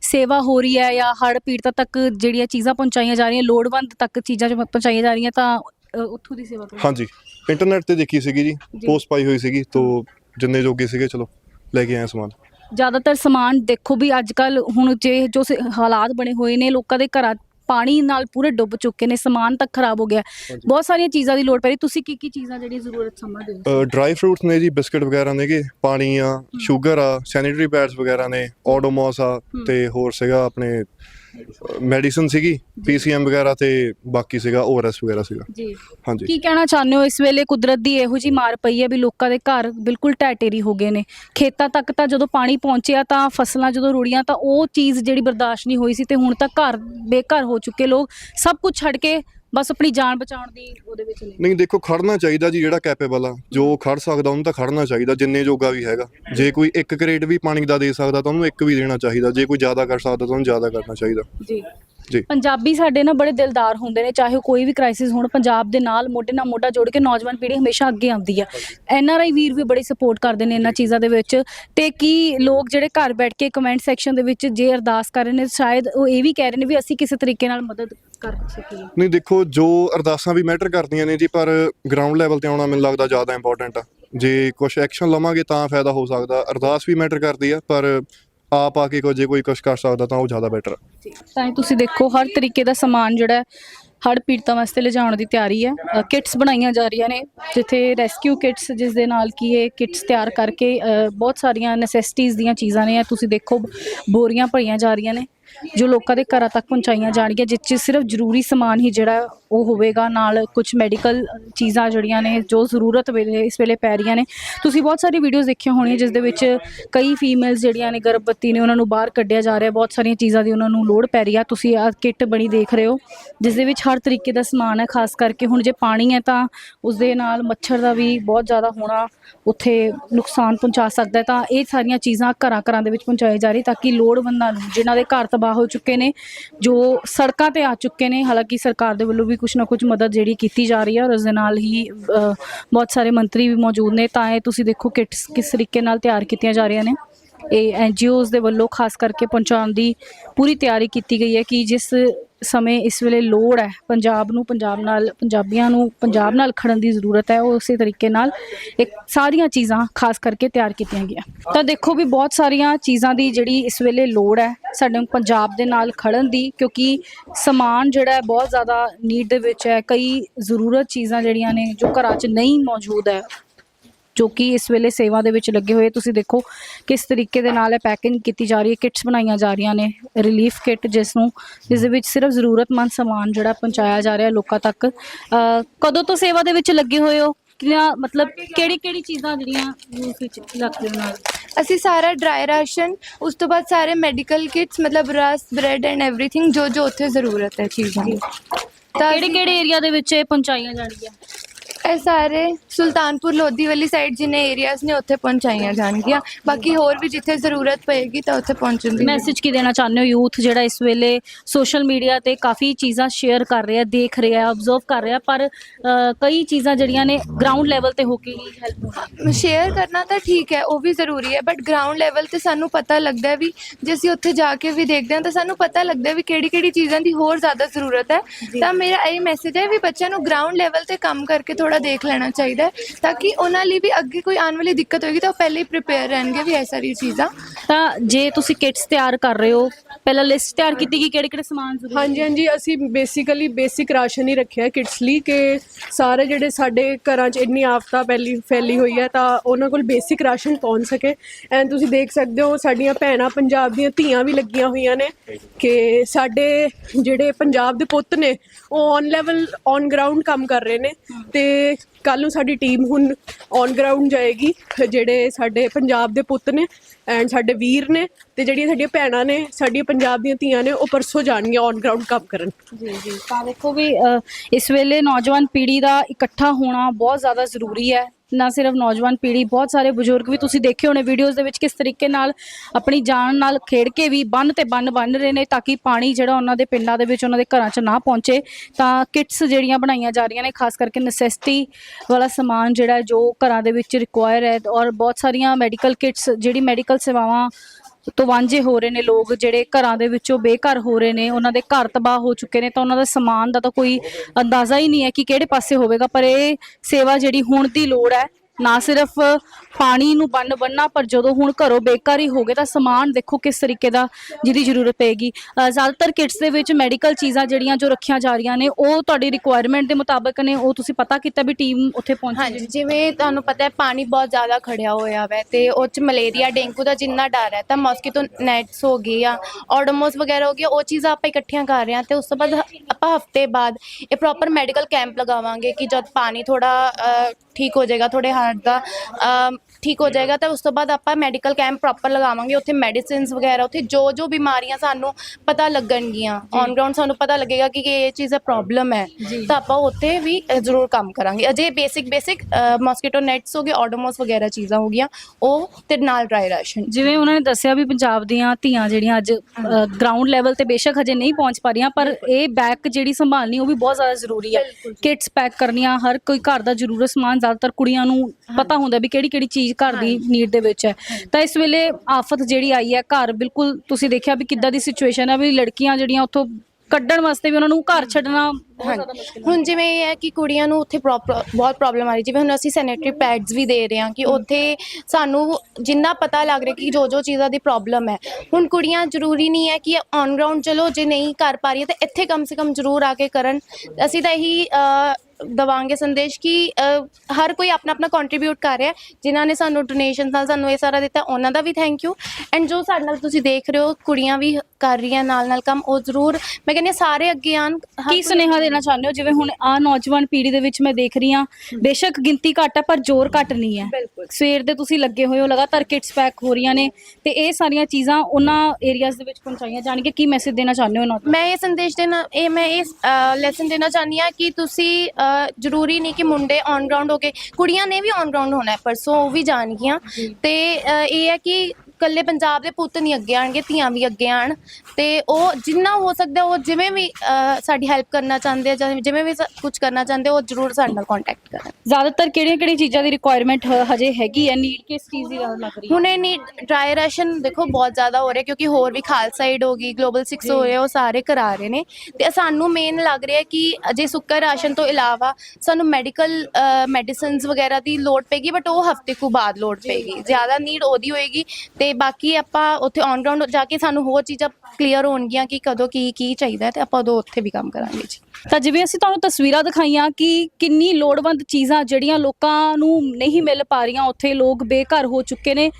ਸੇਵਾ ਹੋ ਰਹੀ ਹੈ ਜਾਂ ਹੜ੍ਹ ਪੀੜਤਾਂ ਤੱਕ ਜਿਹੜੀਆਂ ਚੀਜ਼ਾਂ ਪਹੁੰਚਾਈਆਂ ਜਾ ਰਹੀਆਂ ਲੋੜਵੰਦ ਤੱਕ ਚੀਜ਼ਾਂ ਜੋ ਪਹੁੰਚਾਈਆਂ ਜਾ ਰਹੀਆਂ ਤਾਂ ਉੱਥੋਂ ਦੀ ਸੇਵਾ ਕਰੋ। ਹਾਂਜੀ। ਇੰਟਰਨੈਟ ਤੇ ਦੇਖੀ ਸੀਗੀ ਜੀ। ਪੋਸਟ ਪਾਈ ਹੋਈ ਸੀਗੀ ਤੋਂ ਜਿੰਨੇ ਜੋਗੇ ਸੀਗੇ ਚਲੋ ਲੈ ਕੇ ਆਏ ਸਮਾਨ। ਜ਼ਿਆਦਾਤਰ ਸਮਾਨ ਦੇਖੋ ਵੀ ਅੱਜ ਕੱਲ ਹੁਣ ਜੇ ਜੋ ਹਾਲਾਤ ਬਣੇ ਹੋਏ ਨੇ ਲੋਕਾਂ ਦੇ ਘਰਾਂ ਪਾਣੀ ਨਾਲ ਪੂਰੇ ਡੁੱਬ ਚੁੱਕੇ ਨੇ ਸਮਾਨ ਤੱਕ ਖਰਾਬ ਹੋ ਗਿਆ। ਬਹੁਤ ਸਾਰੀਆਂ ਚੀਜ਼ਾਂ ਦੀ ਲੋੜ ਪੈ ਰਹੀ ਤੁਸੀਂ ਕੀ ਕੀ ਚੀਜ਼ਾਂ ਜਿਹੜੀ ਜ਼ਰੂਰਤ ਸਮਝਦੇ ਹੋ ਡਰਾਈ ਫਰੂਟਸ ਨੇ ਜੀ ਬਿਸਕਟ ਵਗੈਰਾ ਨੇਗੇ ਪਾਣੀ ਆ ਸ਼ੂਗਰ ਆ ਸੈਨੀਟਰੀ ਪੈਡਸ ਵਗੈਰਾ ਨੇ ਓਡੋਮੋਸ ਆ। ਤੇ ਹੋਰ ਸੀਗਾ ਆਪਣੇ ਮੈਡੀਸਨ ਸੀਗੀ ਪੀਸੀਐਮ ਵਗੈਰਾ ਤੇ ਬਾਕੀ ਸੀਗਾ ਓਆਰਐਸ ਵਗੈਰਾ ਸੀਗਾ। ਜੀ। ਹਾਂਜੀ। ਕੀ ਕਹਿਣਾ ਚਾਹੁੰਦੇ ਹੋ ਇਸ ਵੇਲੇ ਕੁਦਰਤ ਦੀ ਇਹੋ ਜੀ ਮਾਰ ਪਈ ਹੈ ਵੀ ਲੋਕਾਂ ਦੇ ਘਰ ਬਿਲਕੁਲ ਢੇਰੀ ਹੋ ਗਏ ਨੇ? ਖੇਤਾਂ ਤੱਕ ਤਾਂ ਜਦੋਂ ਪਾਣੀ ਪਹੁੰਚਿਆ ਤਾਂ ਫਸਲਾਂ ਜਦੋਂ ਰੁੜੀਆਂ ਤਾਂ ਉਹ ਚੀਜ਼ ਜਿਹੜੀ ਬਰਦਾਸ਼ਤ ਨਹੀਂ ਹੋਈ ਸੀ ਤੇ ਹੁਣ ਤਾਂ ਘਰ ਬੇਘਰ ਹੋ ਚੁੱਕੇ ਲੋਕ। ਸਭ ਕੁਝ ਛੱਡ ਕੇ ਬਸ ਆਪਣੀ ਜਾਨ ਬਚਾਉਣ ਦੀ ਉਹਦੇ ਵਿੱਚ ਨੇ ਨਹੀਂ ਦੇਖੋ ਖੜਨਾ ਚਾਹੀਦਾ ਜੀ ਜਿਹੜਾ ਕੈਪੇਬਲ ਆ। ਜੋ ਖੜ ਸਕਦਾ ਉਹਨੂੰ ਤਾਂ ਖੜਨਾ ਚਾਹੀਦਾ ਜਿੰਨੇ ਜੋਗਾ ਵੀ ਹੈਗਾ। ਜੇ ਕੋਈ ਇੱਕ ਕਰੇਟ ਵੀ ਪਾਣੀ ਦਾ ਦੇ ਸਕਦਾ ਤਾਂ ਉਹਨੂੰ ਇੱਕ ਵੀ ਦੇਣਾ ਚਾਹੀਦਾ। ਜੇ ਕੋਈ ਜ਼ਿਆਦਾ ਕਰ ਸਕਦਾ ਤਾਂ ਉਹਨੂੰ ਜ਼ਿਆਦਾ ਕਰਨਾ ਚਾਹੀਦਾ। ਜੀ। ਜੀ। ਪੰਜਾਬੀ ਸਾਡੇ ਨਾ ਬੜੇ ਦਿਲਦਾਰ ਹੁੰਦੇ ਨੇ ਚਾਹੇ ਕੋਈ ਵੀ ਕ੍ਰਾਈਸਿਸ ਹੋਣ ਪੰਜਾਬ ਦੇ ਨਾਲ ਮੋਢੇ ਨਾਲ ਮੋਢਾ ਜੋੜ ਕੇ ਨੌਜਵਾਨ ਪੀੜ੍ਹੀ ਹਮੇਸ਼ਾ ਅੱਗੇ ਆਉਂਦੀ ਆ। ਐਨ ਆਰ ਆਈ ਵੀਰ ਵੀ ਬੜੀ ਸਪੋਰਟ ਕਰਦੇ ਨੇ ਇਹਨਾਂ ਚੀਜ਼ਾਂ ਦੇ ਵਿੱਚ ਤੇ ਕੀ ਲੋਕ ਜਿਹੜੇ ਘਰ ਬੈਠ ਕੇ ਕਮੈਂਟ ਸੈਕਸ਼ਨ ਦੇ ਵਿੱਚ ਜੇ ਅਰਦਾਸ ਕਰ ਰਹੇ ਨੇ ਸ਼ਾਇਦ ਉਹ ਇਹ ਵੀ ਕਹਿ ਰਹੇ ਨੇ ਵੀ ਅਸੀਂ ਕਿਸੇ ਤਰੀਕੇ ਨਾਲ ਮਦਦ ਕਰ ਸਕੀਏ। ਨਹੀਂ ਦੇਖੋ ਜੋ ਅਰਦਾਸਾਂ ਵੀ ਮੈਟਰ ਕਰਦੀਆਂ ਨੇ ਜੀ ਪਰ ਗਰਾਊਂਡ ਲੈਵਲ ਤੇ ਆਉਣਾ ਮੈਨੂੰ ਲੱਗਦਾ ਜ਼ਿਆਦਾ ਇੰਪੋਰਟੈਂਟ ਆ। ਜੇ ਕੁਝ ਐਕਸ਼ਨ ਲਵਾਂਗੇ ਤਾਂ ਫਾਇਦਾ ਹੋ ਸਕਦਾ। ਅਰਦਾਸ ਵੀ ਮੈਟਰ ਕਰਦੀ ਆ ਪਰ ਆਪ ਆ ਕੇ ਕੋਈ ਜੇ ਕੋਈ ਕੁਝ ਕਰ ਸਕਦਾ ਤਾਂ ਉਹ ਜ਼ਿਆਦਾ ਬੈਟਰ ਤਾਂ ਇਹ ਤੁਸੀਂ ਦੇਖੋ ਹਰ ਤਰੀਕੇ ਦਾ ਸਮਾਨ ਜਿਹੜਾ ਹੜ ਪੀੜਤਾਂ ਵਾਸਤੇ ਲਿਜਾਣ ਦੀ ਤਿਆਰੀ ਹੈ। ਕਿਟਸ ਬਣਾਈਆਂ ਜਾ ਰਹੀਆਂ ਨੇ ਜਿੱਥੇ ਰੈਸਕਿਊ ਕਿਟਸ ਜਿਸ ਦੇ ਨਾਲ ਕੀ ਇਹ ਕਿਟਸ ਤਿਆਰ ਕਰਕੇ ਅ, ਬਹੁਤ ਸਾਰੀਆਂ ਨੈਸੈਸਿਟੀਜ਼ ਦੀਆਂ ਚੀਜ਼ਾਂ ਨੇ। ਇਹ ਤੁਸੀਂ ਦੇਖੋ ਬੋਰੀਆਂ ਭਰੀਆਂ ਜਾ ਰਹੀਆਂ ਨੇ। ਜੋ ਲੋਕਾਂ ਦੇ ਘਰਾਂ ਤੱਕ ਪਹੁੰਚਾਈਆਂ ਜਾਣਗੀਆਂ, ਜਿਸ 'ਚ ਸਿਰਫ ਜ਼ਰੂਰੀ ਸਮਾਨ ਹੀ ਜਿਹੜਾ ਉਹ ਹੋਵੇਗਾ, ਨਾਲ ਕੁਝ ਮੈਡੀਕਲ ਚੀਜ਼ਾਂ ਜਿਹੜੀਆਂ ਨੇ, ਜੋ ਜ਼ਰੂਰਤ ਵੇਲੇ, ਇਸ ਵੇਲੇ ਪੈ ਰਹੀਆਂ ਨੇ। ਤੁਸੀਂ ਬਹੁਤ ਸਾਰੀ ਵੀਡੀਓਜ਼ ਦੇਖੀਆਂ ਹੋਣੀਆਂ, ਜਿਸ ਦੇ ਵਿੱਚ ਕਈ ਫੀਮੇਲਸ ਜਿਹੜੀਆਂ ਨੇ ਗਰਭਵਤੀ ਨੇ, ਉਹਨਾਂ ਨੂੰ ਬਾਹਰ ਕੱਢਿਆ ਜਾ ਰਿਹਾ, ਬਹੁਤ ਸਾਰੀਆਂ ਚੀਜ਼ਾਂ ਦੀ ਉਹਨਾਂ ਨੂੰ ਲੋੜ ਪੈ ਰਹੀ ਆ। ਤੁਸੀਂ ਆ ਕਿੱਟ ਬਣੀ ਦੇਖ ਰਹੇ ਹੋ, ਜਿਸ ਦੇ ਵਿੱਚ ਹਰ ਤਰੀਕੇ ਦਾ ਸਮਾਨ ਹੈ, ਖਾਸ ਕਰਕੇ ਹੁਣ ਜੇ ਪਾਣੀ ਹੈ ਤਾਂ ਉਸ ਦੇ ਨਾਲ ਮੱਛਰ ਦਾ ਵੀ ਬਹੁਤ ਜ਼ਿਆਦਾ ਹੋਣਾ ਉੱਥੇ ਨੁਕਸਾਨ ਪਹੁੰਚਾ ਸਕਦਾ ਤਾਂ ਇਹ ਸਾਰੀਆਂ ਚੀਜ਼ਾਂ ਘਰਾਂ ਘਰਾਂ ਦੇ ਵਿੱਚ ਪਹੁੰਚਾਈ ਜਾ ਰਹੀ, ਤਾਂ ਕਿ ਲੋੜਵੰਦਾਂ ਨੂੰ, ਜਿਨ੍ਹਾਂ ਦੇ ਘਰ ਤਬਾਹ ਹੋ ਚੁੱਕੇ ਨੇ ਜੋ ਸੜਕਾਂ ਤੇ ਆ ਚੁੱਕੇ ਨੇ ਹਾਲਾਂਕਿ ਸਰਕਾਰ ਦੇ ਵੱਲੋਂ ਵੀ ਕੁਝ ਨਾ ਕੁਝ ਮਦਦ ਜਿਹੜੀ ਕੀਤੀ ਜਾ ਰਹੀ ਹੈ ਔਰ ਉਸ ਦੇ ਨਾਲ ਹੀ ਅ, ਬਹੁਤ ਸਾਰੇ ਮੰਤਰੀ ਵੀ ਮੌਜੂਦ ਨੇ ਤਾਂ ਇਹ ਤੁਸੀਂ ਦੇਖੋ ਕਿਟਸ ਕਿਸ ਤਰੀਕੇ ਨਾਲ ਤਿਆਰ ਕੀਤੀਆਂ ਜਾ ਰਹੀਆਂ ਨੇ। ਇਹ ਐਨਜੀਓਜ਼ ਦੇ ਵੱਲੋਂ ਖਾਸ ਕਰਕੇ ਪਹੁੰਚਾਉਣ ਦੀ ਪੂਰੀ ਤਿਆਰੀ ਕੀਤੀ ਗਈ ਹੈ ਕਿ ਜਿਸ ਸਮੇਂ ਇਸ ਵੇਲੇ ਲੋੜ ਹੈ, ਪੰਜਾਬ ਨੂੰ ਪੰਜਾਬ ਨਾਲ, ਪੰਜਾਬੀਆਂ ਨੂੰ ਪੰਜਾਬ ਨਾਲ ਖੜਨ ਦੀ ਜ਼ਰੂਰਤ ਹੈ, ਉਹ ਉਸੇ ਤਰੀਕੇ ਨਾਲ ਇੱਕ ਸਾਰੀਆਂ ਚੀਜ਼ਾਂ ਖਾਸ ਕਰਕੇ ਤਿਆਰ ਕੀਤੀਆਂ ਗਈਆਂ। ਤਾਂ ਦੇਖੋ ਵੀ ਬਹੁਤ ਸਾਰੀਆਂ ਚੀਜ਼ਾਂ ਦੀ ਜਿਹੜੀ ਇਸ ਵੇਲੇ ਲੋੜ ਹੈ, ਸਾਡੇ ਪੰਜਾਬ ਦੇ ਨਾਲ ਖੜਨ ਦੀ, ਕਿਉਂਕਿ ਸਮਾਨ ਜਿਹੜਾ ਬਹੁਤ ਜ਼ਿਆਦਾ ਨੀਡ ਦੇ ਵਿੱਚ ਹੈ, ਕਈ ਜ਼ਰੂਰਤ ਚੀਜ਼ਾਂ ਜਿਹੜੀਆਂ ਨੇ ਜੋ ਘਰਾਂ 'ਚ ਨਹੀਂ ਮੌਜੂਦ ਹੈ। ਜੋ ਕਿ ਇਸ ਵੇਲੇ ਸੇਵਾ ਦੇ ਵਿੱਚ ਲੱਗੇ ਹੋਏ। ਤੁਸੀਂ ਦੇਖੋ ਕਿਸ ਤਰੀਕੇ ਦੇ ਨਾਲ ਇਹ ਪੈਕਿੰਗ ਕੀਤੀ ਜਾ ਰਹੀ ਹੈ ਕਿਟਸ ਬਣਾਈਆਂ ਜਾ ਰਹੀਆਂ ਨੇ ਰਿਲੀਫ ਕਿਟ ਜਿਸ ਨੂੰ ਜਿਸ ਦੇ ਵਿੱਚ ਸਿਰਫ ਜ਼ਰੂਰਤਮੰਦ ਸਮਾਨ ਜਿਹੜਾ ਪਹੁੰਚਾਇਆ ਜਾ ਰਿਹਾ ਲੋਕਾਂ ਤੱਕ। ਕਦੋਂ ਤੋਂ ਸੇਵਾ ਦੇ ਵਿੱਚ ਲੱਗੇ ਹੋਏ ਹੋ? ਕਿਹੜਾ ਮਤਲਬ ਕਿਹੜੀ ਕਿਹੜੀ ਚੀਜ਼ਾਂ ਜਿਹੜੀਆਂ ਉਸ ਵਿੱਚ ਲੱਗਦੇ ਨਾਲ? ਅਸੀਂ ਸਾਰਾ ਡਰਾਈ ਰਾਸ਼ਨ ਉਸ ਤੋਂ ਬਾਅਦ ਸਾਰੇ ਮੈਡੀਕਲ ਕਿਟਸ ਮਤਲਬ ਰਸ ਬ੍ਰੈਡ ਐਂਡ ਏਵਰੀਥਿੰਗ ਜੋ ਜੋ ਉੱਥੇ ਜ਼ਰੂਰਤ ਹੈ ਚੀਜ਼ਾਂ ਦੀ। ਤਾਂ ਕਿਹੜੇ ਕਿਹੜੇ ਏਰੀਆ ਦੇ ਵਿੱਚ ਇਹ ਪਹੁੰਚਾਈਆਂ ਜਾਣਗੀਆਂ? ਇਹ ਸਾਰੇ ਸੁਲਤਾਨਪੁਰ ਲੋਧੀ ਵਾਲੀ ਸਾਈਡ ਜਿੰਨੇ ਏਰੀਆਜ਼ ਨੇ ਉੱਥੇ ਪਹੁੰਚਾਈਆਂ ਜਾਣਗੀਆਂ। ਬਾਕੀ ਹੋਰ ਵੀ ਜਿੱਥੇ ਜ਼ਰੂਰਤ ਪਏਗੀ ਤਾਂ ਉੱਥੇ ਪਹੁੰਚਣ ਦੀ ਮੈਸੇਜ ਕੀ ਦੇਣਾ ਚਾਹੁੰਦੇ ਹੋ? ਯੂਥ ਜਿਹੜਾ ਇਸ ਵੇਲੇ ਸੋਸ਼ਲ ਮੀਡੀਆ ਤੇ ਕਾਫੀ ਚੀਜ਼ਾਂ ਸ਼ੇਅਰ ਕਰ ਰਿਹਾ ਦੇਖ ਰਿਹਾ ਆਬਜ਼ਰਵ ਕਰ ਰਿਹਾ ਪਰ ਕਈ ਚੀਜ਼ਾਂ ਜਿਹੜੀਆਂ ਨੇ ਗਰਾਊਂਡ ਲੈਵਲ ਤੇ ਹੋ ਕੇ ਹੀ ਹੈਲਪ ਸ਼ੇਅਰ ਕਰਨਾ ਤਾਂ ਠੀਕ ਹੈ ਉਹ ਵੀ ਜ਼ਰੂਰੀ ਹੈ ਬਟ ਗਰਾਊਂਡ ਲੈਵਲ ਤੇ ਸਾਨੂੰ ਪਤਾ ਲੱਗਦਾ ਵੀ ਜੇ ਅਸੀਂ ਉੱਥੇ ਜਾ ਕੇ ਵੀ ਦੇਖਦੇ ਹਾਂ ਤਾਂ ਸਾਨੂੰ ਪਤਾ ਲੱਗਦਾ ਵੀ ਕਿਹੜੀ ਕਿਹੜੀ ਚੀਜ਼ਾਂ ਦੀ ਹੋਰ ਜ਼ਿਆਦਾ ਜ਼ਰੂਰਤ ਹੈ। ਤਾਂ ਮੇਰਾ ਇਹ ਮੈਸੇਜ ਹੈ ਵੀ ਬੱਚਿਆਂ ਨੂੰ ਗਰਾਊਂਡ ਲੈਵਲ ਤੇ ਕੰਮ ਕਰਕੇ ਥੋੜਾ ਦੇਖ ਲੈਣਾ ਚਾਹੀਦਾ ਹੈ ਤਾਂ ਕਿ ਉਹਨਾਂ ਲਈ ਵੀ ਅੱਗੇ ਕੋਈ ਆਉਣ ਵਾਲੀ ਦਿੱਕਤ ਹੋਏਗੀ ਤਾਂ ਉਹ ਪਹਿਲੇ ਹੀ ਪ੍ਰਿਪੇਅਰ ਰਹਿਣਗੇ ਵੀ ਇਹ ਸਾਰੀ ਚੀਜ਼ਾਂ। ਤਾਂ ਜੇ ਤੁਸੀਂ ਕਿਟਸ ਤਿਆਰ ਕਰ ਰਹੇ ਹੋ ਪਹਿਲਾਂ ਲਿਸਟ ਤਿਆਰ ਕੀਤੀ ਕਿ ਕਿਹੜੇ ਕਿਹੜੇ ਸਮਾਨ ਜ਼ਰੂਰੀ ਹਾਂਜੀ ਹਾਂਜੀ ਅਸੀਂ ਬੇਸਿਕਲੀ ਬੇਸਿਕ ਰਾਸ਼ਨ ਹੀ ਰੱਖਿਆ ਕਿਡਸ ਲਈ ਕਿ ਸਾਰੇ ਜਿਹੜੇ ਸਾਡੇ ਘਰਾਂ 'ਚ ਇੰਨੀ ਆਫਤਾ ਪਹਿਲੀ ਫੈਲੀ ਹੋਈ ਹੈ ਤਾਂ ਉਹਨਾਂ ਕੋਲ ਬੇਸਿਕ ਰਾਸ਼ਨ ਪਹੁੰਚ ਸਕੇ? ਐਂਡ ਤੁਸੀਂ ਦੇਖ ਸਕਦੇ ਹੋ ਸਾਡੀਆਂ ਭੈਣਾਂ ਪੰਜਾਬ ਦੀਆਂ ਧੀਆਂ ਵੀ ਲੱਗੀਆਂ ਹੋਈਆਂ ਨੇ ਕਿ ਸਾਡੇ ਜਿਹੜੇ ਪੰਜਾਬ ਦੇ ਪੁੱਤ ਨੇ ਉਹ ਔਨ ਲੈਵਲ ਔਨ ਗਰਾਊਂਡ ਕੰਮ ਕਰ ਰਹੇ ਨੇ ਤੇ ਕੱਲ ਨੂੰ ਸਾਡੀ ਟੀਮ ਹੁਣ ਔਨ ਗਰਾਊਂਡ ਜਾਏਗੀ ਜਿਹੜੇ ਸਾਡੇ ਪੰਜਾਬ ਦੇ ਪੁੱਤ ਨੇ ਐਂਡ ਸਾਡੇ ਵੀਰ ਨੇ ਤੇ ਜਿਹੜੀਆਂ ਸਾਡੀਆਂ ਭੈਣਾਂ ਨੇ ਸਾਡੀਆਂ ਪੰਜਾਬ ਦੀਆਂ ਧੀਆਂ ਨੇ ਉਹ ਪਰਸੋਂ ਜਾਣਗੀਆਂ ਔਨ ਗਰਾਊਂਡ ਕੰਮ ਕਰਨ। ਜੀ ਜੀ। ਤਾਂ ਦੇਖੋ ਵੀ ਅ, ਇਸ ਵੇਲੇ ਨੌਜਵਾਨ ਪੀੜ੍ਹੀ ਦਾ ਇਕੱਠਾ ਹੋਣਾ ਬਹੁਤ ਜ਼ਿਆਦਾ ਜ਼ਰੂਰੀ ਹੈ। ਨਾ ਸਿਰਫ ਨੌਜਵਾਨ ਪੀੜ੍ਹੀ, ਬਹੁਤ ਸਾਰੇ ਬਜ਼ੁਰਗ ਵੀ ਤੁਸੀਂ ਦੇਖੇ ਹੋਣੇ ਵੀਡੀਓਜ਼ ਦੇ ਵਿੱਚ ਕਿਸ ਤਰੀਕੇ ਨਾਲ ਆਪਣੀ ਜਾਨ ਨਾਲ ਖੇਡ ਕੇ ਵੀ ਬੰਨ ਤੇ ਬੰਨ ਬੰਨ ਰਹੇ ਨੇ ਤਾਂ ਕਿ ਪਾਣੀ ਜਿਹੜਾ ਉਹਨਾਂ ਦੇ ਪਿੰਡਾਂ ਦੇ ਵਿੱਚ ਉਹਨਾਂ ਦੇ ਘਰਾਂ 'ਚ ਨਾ ਪਹੁੰਚੇ। ਤਾਂ ਕਿਟਸ ਜਿਹੜੀਆਂ ਬਣਾਈਆਂ ਜਾ ਰਹੀਆਂ ਨੇ, ਖਾਸ ਕਰਕੇ ਨੈਸੈਸਿਟੀ ਵਾਲਾ ਸਮਾਨ ਜਿਹੜਾ ਜੋ ਘਰਾਂ ਦੇ ਵਿੱਚ ਰਿਕੁਆਇਰ ਹੈ ਔਰ ਬਹੁਤ ਸਾਰੀਆਂ ਮੈਡੀਕਲ ਕਿਟਸ ਜਿਹੜੀ ਮੈਡੀਕਲ ਸੇਵਾਵਾਂ ਤੋਂ ਵਾਂਝੇ ਹੋ ਰਹੇ ਨੇ ਲੋਕ, ਜਿਹੜੇ ਘਰਾਂ ਦੇ ਵਿੱਚੋਂ ਬੇਘਰ ਹੋ ਰਹੇ ਨੇ, ਉਹਨਾਂ ਦੇ ਘਰ ਤਬਾਹ ਹੋ ਚੁੱਕੇ ਨੇ, ਤਾਂ ਉਹਨਾਂ ਦਾ ਸਮਾਨ ਦਾ ਤਾਂ ਕੋਈ ਅੰਦਾਜ਼ਾ ਹੀ ਨਹੀਂ ਹੈ ਕਿ ਕਿਹੜੇ ਪਾਸੇ ਹੋਵੇਗਾ, ਪਰ ਇਹ ਸੇਵਾ ਜਿਹੜੀ ਹੁਣ ਦੀ ਲੋੜ ਹੈ ਨਾ ਸਿਰਫ ਪਾਣੀ ਨੂੰ ਬੰਨ ਬੰਨਾ ਪਰ ਜਦੋਂ ਹੁਣ ਘਰੋਂ ਬੇਕਾਰ ਹੀ ਹੋ ਗਏ ਤਾਂ ਸਮਾਨ ਦੇਖੋ ਕਿਸ ਤਰੀਕੇ ਦਾ ਜਿਹਦੀ ਜ਼ਰੂਰਤ ਪਏਗੀ। ਜ਼ਿਆਦਾਤਰ ਕਿਟਸ ਦੇ ਵਿੱਚ ਮੈਡੀਕਲ ਚੀਜ਼ਾਂ ਜਿਹੜੀਆਂ ਜੋ ਰੱਖੀਆਂ ਜਾ ਰਹੀਆਂ ਨੇ, ਉਹ ਤੁਹਾਡੀ ਰਿਕੁਆਇਰਮੈਂਟ ਦੇ ਮੁਤਾਬਕ ਨੇ, ਉਹ ਤੁਸੀਂ ਪਤਾ ਕੀਤਾ ਵੀ ਟੀਮ ਉੱਥੇ ਪਹੁੰਚੀ ਹਾਂਜੀ, ਜਿਵੇਂ ਤੁਹਾਨੂੰ ਪਤਾ ਹੈ, ਪਾਣੀ ਬਹੁਤ ਜ਼ਿਆਦਾ ਖੜਿਆ ਹੋਇਆ ਵੈ ਤੇ ਉਹ ਚ ਮਲੇਰੀਆ, ਡੇਂਗੂ ਦਾ ਜਿੰਨਾ ਡਰ ਹੈ, ਤਾਂ ਮਸਕੀਟੋ ਨੈਟਸ ਹੋ ਗਈ ਆ ਆਡੋਮੋਸ ਵਗੈਰਾ ਹੋ ਗਿਆ ਉਹ ਚੀਜ਼ਾਂ ਆਪਾਂ ਇਕੱਠੀਆਂ ਕਰ ਰਹੇ ਹਾਂ ਤੇ ਉਸ ਤੋਂ ਬਾਅਦ ਆਪਾਂ ਹਫ਼ਤੇ ਬਾਅਦ ਇਹ ਪ੍ਰੋਪਰ ਮੈਡੀਕਲ ਕੈਂਪ ਲਗਾਵਾਂਗੇ ਕਿ ਜਦ ਪਾਣੀ ਥੋੜਾ ਠੀਕ ਹੋ ਜਾਏਗਾ ਥੋੜੇ ਹਾਰਟ ਦਾ ਠੀਕ ਹੋ ਜਾਏਗਾ ਤਾਂ ਉਸ ਤੋਂ ਬਾਅਦ ਆਪਾਂ ਮੈਡੀਕਲ ਕੈਂਪ ਪ੍ਰੋਪਰ ਲਗਾਵਾਂਗੇ ਉੱਥੇ ਮੈਡੀਸਿਨਸ ਵਗੈਰਾ ਉੱਥੇ ਜੋ ਜੋ ਬਿਮਾਰੀਆਂ ਸਾਨੂੰ ਪਤਾ ਲੱਗਣਗੀਆਂ ਔਨ ਗਰਾਊਂਡ ਸਾਨੂੰ ਪਤਾ ਲੱਗੇਗਾ ਕਿ ਇਹ ਚੀਜ਼ ਪ੍ਰੋਬਲਮ ਹੈ ਤਾਂ ਆਪਾਂ ਉੱਥੇ ਵੀ ਜ਼ਰੂਰ ਕੰਮ ਕਰਾਂਗੇ। ਅਜੇ ਬੇਸਿਕ ਬੇਸਿਕ ਮਸਕੀਟੋ ਨੈਟਸ ਹੋ ਗਏ ਆਡੋਮੋਸ ਵਗੈਰਾ ਚੀਜ਼ਾਂ ਹੋ ਗਈਆਂ ਉਹ ਤੇ ਨਾਲ ਡਰਾਈ ਰਾਸ਼ਨ ਜਿਵੇਂ ਉਹਨਾਂ ਨੇ ਦੱਸਿਆ ਵੀ ਪੰਜਾਬ ਦੀਆਂ ਧੀਆਂ ਜਿਹੜੀਆਂ ਅੱਜ ਗਰਾਊਂਡ ਲੈਵਲ ਤੇ ਬੇਸ਼ੱਕ ਹਜੇ ਨਹੀਂ ਪਹੁੰਚ ਪਾ ਰਹੀਆਂ ਪਰ ਇਹ ਬੈਕ ਜਿਹੜੀ ਸੰਭਾਲਣੀ ਉਹ ਵੀ ਬਹੁਤ ਜ਼ਿਆਦਾ ਜ਼ਰੂਰੀ ਹੈ। ਕਿਟਸ ਪੈਕ ਕਰਨੀਆਂ ਹਰ ਕੋਈ ਘਰ ਦਾ ਜ਼ਰੂਰਤ ਸਮਾਨ ਜ਼ਿਆਦਾਤਰ ਕੁੜੀਆਂ ਨੂੰ ਪਤਾ ਹੁੰਦਾ ਵੀ ਕਿਹੜੀ ਕਿਹੜੀ ਚੀਜ਼ ਘਰ ਦੀ ਨੀਡ ਦੇ ਵਿੱਚ ਹੈ। ਤਾਂ ਇਸ ਵੇਲੇ ਆਫਤ ਜਿਹੜੀ ਆਈ ਹੈ ਘਰ ਬਿਲਕੁਲ ਤੁਸੀਂ ਦੇਖਿਆ ਵੀ ਕਿੱਦਾਂ ਦੀ ਸਿਚੁਏਸ਼ਨ ਹੈ ਵੀ ਲੜਕੀਆਂ ਜਿਹੜੀਆਂ ਉੱਥੋਂ ਕੱਢਣ ਵਾਸਤੇ ਵੀ ਉਹਨਾਂ ਨੂੰ ਘਰ ਛੱਡਣਾ ਹੁਣ ਜਿਵੇਂ ਇਹ ਹੈ ਕਿ ਕੁੜੀਆਂ ਨੂੰ ਉੱਥੇ ਬਹੁਤ ਪ੍ਰੋਬਲਮ ਆ ਰਹੀ ਜਿਵੇਂ ਹੁਣ ਅਸੀਂ ਸੈਨੇਟਰੀ ਪੈਡਸ ਵੀ ਦੇ ਰਹੇ ਹਾਂ ਕਿ ਉੱਥੇ ਸਾਨੂੰ ਜਿੰਨਾ ਪਤਾ ਲੱਗ ਰਿਹਾ ਕਿ ਜੋ ਜੋ ਚੀਜ਼ਾਂ ਦੀ ਪ੍ਰੋਬਲਮ ਹੈ। ਹੁਣ ਕੁੜੀਆਂ ਜ਼ਰੂਰੀ ਨਹੀਂ ਹੈ ਕਿ ਔਨ ਗਰਾਊਂਡ ਚਲੋ ਜੇ ਨਹੀਂ ਕਰ ਪਾ ਰਹੀ ਹੈ ਤਾਂ ਇੱਥੇ ਕਮ ਸੇ ਕਮ ਜ਼ਰੂਰ ਆ ਕੇ ਕਰਨ। ਅਸੀਂ ਤਾਂ ਇਹੀ ਦਵਾਂਗੇ ਸੰਦੇਸ਼ ਕਿ ਅ, ਹਰ ਕੋਈ ਆਪਣਾ ਆਪਣਾ ਕੰਟਰੀਬਿਊਟ ਕਰ ਰਿਹਾ ਹੈ। ਜਿਨ੍ਹਾਂ ਨੇ ਸਾਨੂੰ ਡੋਨੇਸ਼ਨਸ ਨਾਲ ਸਾਨੂੰ ਇਹ ਸਾਰਾ ਦਿੱਤਾ ਉਹਨਾਂ ਦਾ ਵੀ ਥੈਂਕ ਯੂ ਐਂਡ ਜੋ ਸਾਡੇ ਨਾਲ ਤੁਸੀਂ ਦੇਖ ਰਹੇ ਹੋ ਕੁੜੀਆਂ ਵੀ ਕਰ ਰਹੀਆਂ ਨਾਲ ਨਾਲ ਕੰਮ ਉਹ ਜ਼ਰੂਰ ਮੈਂ ਕਹਿੰਦੀ ਹਾਂ ਸਾਰੇ ਅੱਗੇ ਆਣ ਕੀ ਸੁਨੇਹਾ ਦੇਣਾ ਚਾਹੁੰਦੇ ਹੋ? ਜਿਵੇਂ ਹੁਣ ਆ ਨੌਜਵਾਨ ਪੀੜ੍ਹੀ ਦੇ ਵਿੱਚ ਮੈਂ ਦੇਖ ਰਹੀ ਹਾਂ ਬੇਸ਼ੱਕ ਗਿਣਤੀ ਘੱਟ ਹੈ ਪਰ ਜ਼ੋਰ ਘੱਟ ਨਹੀਂ ਹੈ। ਬਿਲਕੁਲ। ਸਵੇਰ ਦੇ ਤੁਸੀਂ ਲੱਗੇ ਹੋਏ ਹੋ ਲਗਾਤਾਰ ਕਿਟਸ ਪੈਕ ਹੋ ਰਹੀਆਂ ਨੇ ਤੇ ਇਹ ਸਾਰੀਆਂ ਚੀਜ਼ਾਂ ਉਹਨਾਂ ਏਰੀਆਜ਼ ਦੇ ਵਿੱਚ ਪਹੁੰਚਾਈਆਂ ਜਾਣਗੇ ਕੀ ਮੈਸੇਜ ਦੇਣਾ ਚਾਹੁੰਦੇ ਹੋ ਉਹਨਾਂ ਨੂੰ ਮੈਂ ਇਹ ਸੰਦੇਸ਼ ਦੇਣਾ ਇਹ ਮੈਂ ਇਹ ਲੈਸਨ ਦੇਣਾ ਚਾਹੁੰਦੀ ਹਾਂ ਕਿ ਤੁਸੀਂ ਅ, ਜ਼ਰੂਰੀ ਨਹੀਂ ਕਿ ਮੁੰਡੇ ਔਨ ਗਰਾਊਂਡ ਹੋ ਕੇ ਕੁੜੀਆਂ ਨੇ ਵੀ ਔਨ ਗਰਾਊਂਡ ਹੋਣਾ ਹੈ ਪਰਸੋਂ ਉਹ ਵੀ ਜਾਣਗੀਆਂ। ਤੇ ਅ, ਇਹ ਹੈ ਕਿ ਕੱਲੇ ਪੰਜਾਬ ਦੇ ਪੁੱਤ ਨਹੀਂ ਅੱਗੇ ਆਣਗੇ ਧੀਆਂ ਵੀ ਅੱਗੇ ਆਣ ਤੇ ਉਹ ਜਿੰਨਾ ਹੋ ਸਕਦਾ ਉਹ ਜਿਵੇਂ ਵੀ ਸਾਡੀ ਹੈਲਪ ਕਰਨਾ ਚਾਹੁੰਦੇ ਆ ਜਾਂ ਜਿਵੇਂ ਵੀ ਕੁਝ ਕਰਨਾ ਚਾਹੁੰਦੇ ਉਹ ਜ਼ਰੂਰ ਸਾਡੇ ਨਾਲ ਕੰਟੈਕਟ ਕਰਨ। ਜ਼ਿਆਦਾਤਰ ਕਿਹੜੀਆਂ ਕਿਹੜੀਆਂ ਚੀਜ਼ਾਂ ਦੀ ਰਿਕੁਆਇਰਮੈਂਟ ਹਜੇ ਹੈਗੀ ਹੈ ਨੀਡ ਕਿਸ ਚੀਜ਼ ਦੀ ਜ਼ਿਆਦਾ ਲੱਗ ਰਹੀ ਹੈ ਹੁਣ ਇਹ ਨੀ ਡਰਾਈ ਰਾਸ਼ਨ ਦੇਖੋ ਬਹੁਤ ਜ਼ਿਆਦਾ ਹੋ ਰਿਹਾ ਕਿਉਂਕਿ ਹੋਰ ਵੀ ਖਾਲਸਾ ਏਡ ਹੋ ਗਈ ਗਲੋਬਲ 6 ਹੋ ਰਿਹਾ ਉਹ ਸਾਰੇ ਕਰਾ ਰਹੇ ਨੇ। ਤੇ ਸਾਨੂੰ ਮੇਨ ਲੱਗ ਰਿਹਾ ਕਿ ਅਜੇ ਸੁੱਕਾ ਰਾਸ਼ਨ ਤੋਂ ਇਲਾਵਾ ਸਾਨੂੰ ਮੈਡੀਕਲ ਮੈਡੀਸਿਨਸ ਵਗੈਰਾ ਦੀ ਲੋੜ ਪੈਗੀ ਬਟ ਉਹ ਹਫ਼ਤੇ ਕੁ ਬਾਅਦ ਲੋੜ ਪੈਗੀ ਜ਼ਿਆਦਾ ਨੀਡ ਉਹਦੀ ਹੋਏਗੀ ਤੇ ਬਾਕੀ ਆਪਾਂ ਉੱਥੇ ਔਨ ਗਰਾਊਂਡ ਜਾ ਕੇ ਸਾਨੂੰ ਹੋਰ ਚੀਜ਼ਾਂ ਕਲੀਅਰ ਹੋਣਗੀਆਂ ਕਿ ਕਦੋਂ ਕੀ ਕੀ ਚਾਹੀਦਾ ਹੈ ਤੇ ਆਪਾਂ ਉਦੋਂ ਉੱਥੇ ਵੀ ਕੰਮ ਕਰਾਂਗੇ ਜੀ। ਤਾਂ ਜਿਵੇਂ ਅਸੀਂ ਤੁਹਾਨੂੰ ਤਸਵੀਰਾਂ ਦਿਖਾਈਆਂ ਕਿ ਕਿੰਨੀ ਲੋੜਵੰਦ ਚੀਜ਼ਾਂ ਜਿਹੜੀਆਂ ਲੋਕਾਂ ਨੂੰ ਨਹੀਂ ਮਿਲ ਪਾ ਰਹੀਆਂ, ਉੱਥੇ ਲੋਕ ਬੇਘਰ ਹੋ ਚੁੱਕੇ ਨੇ,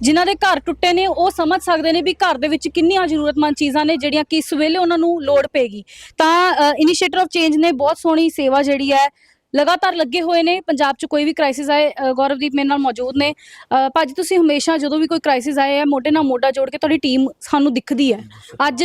ਜਿਨ੍ਹਾਂ ਦੇ ਘਰ ਟੁੱਟੇ ਨੇ, ਉਹ ਸਮਝ ਸਕਦੇ ਨੇ ਵੀ ਘਰ ਦੇ ਵਿੱਚ ਕਿੰਨੀਆਂ ਜ਼ਰੂਰਤਮੰਦ ਚੀਜ਼ਾਂ ਨੇ ਜਿਹੜੀਆਂ ਕਿ ਇਸ ਵੇਲੇ ਉਹਨਾਂ ਨੂੰ ਲੋੜ ਪਏਗੀ। ਤਾਂ ਇਨੀਸ਼ੀਏਟਰ ਆਫ ਚੇਂਜ ਨੇ ਬਹੁਤ ਸੋਹਣੀ ਸੇਵਾ ਜਿਹੜੀ ਹੈ ਲਗਾਤਾਰ ਲੱਗੇ ਹੋਏ ਨੇ। ਪੰਜਾਬ 'ਚ ਕੋਈ ਵੀ ਕ੍ਰਾਈਸਿਸ ਆਏ ਅ, ਗੌਰਵਦੀਪ ਮੇਰੇ ਨਾਲ ਮੌਜੂਦ ਨੇ। ਅ, ਭਾਜੀ ਤੁਸੀਂ ਹਮੇਸ਼ਾ ਜਦੋਂ ਵੀ ਕੋਈ ਕ੍ਰਾਈਸਿਸ ਆਏ ਹੈ ਮੋਢੇ ਨਾਲ ਮੋਢਾ ਜੋੜ ਕੇ ਤੁਹਾਡੀ ਟੀਮ ਸਾਨੂੰ ਦਿਖਦੀ ਹੈ। ਅੱਜ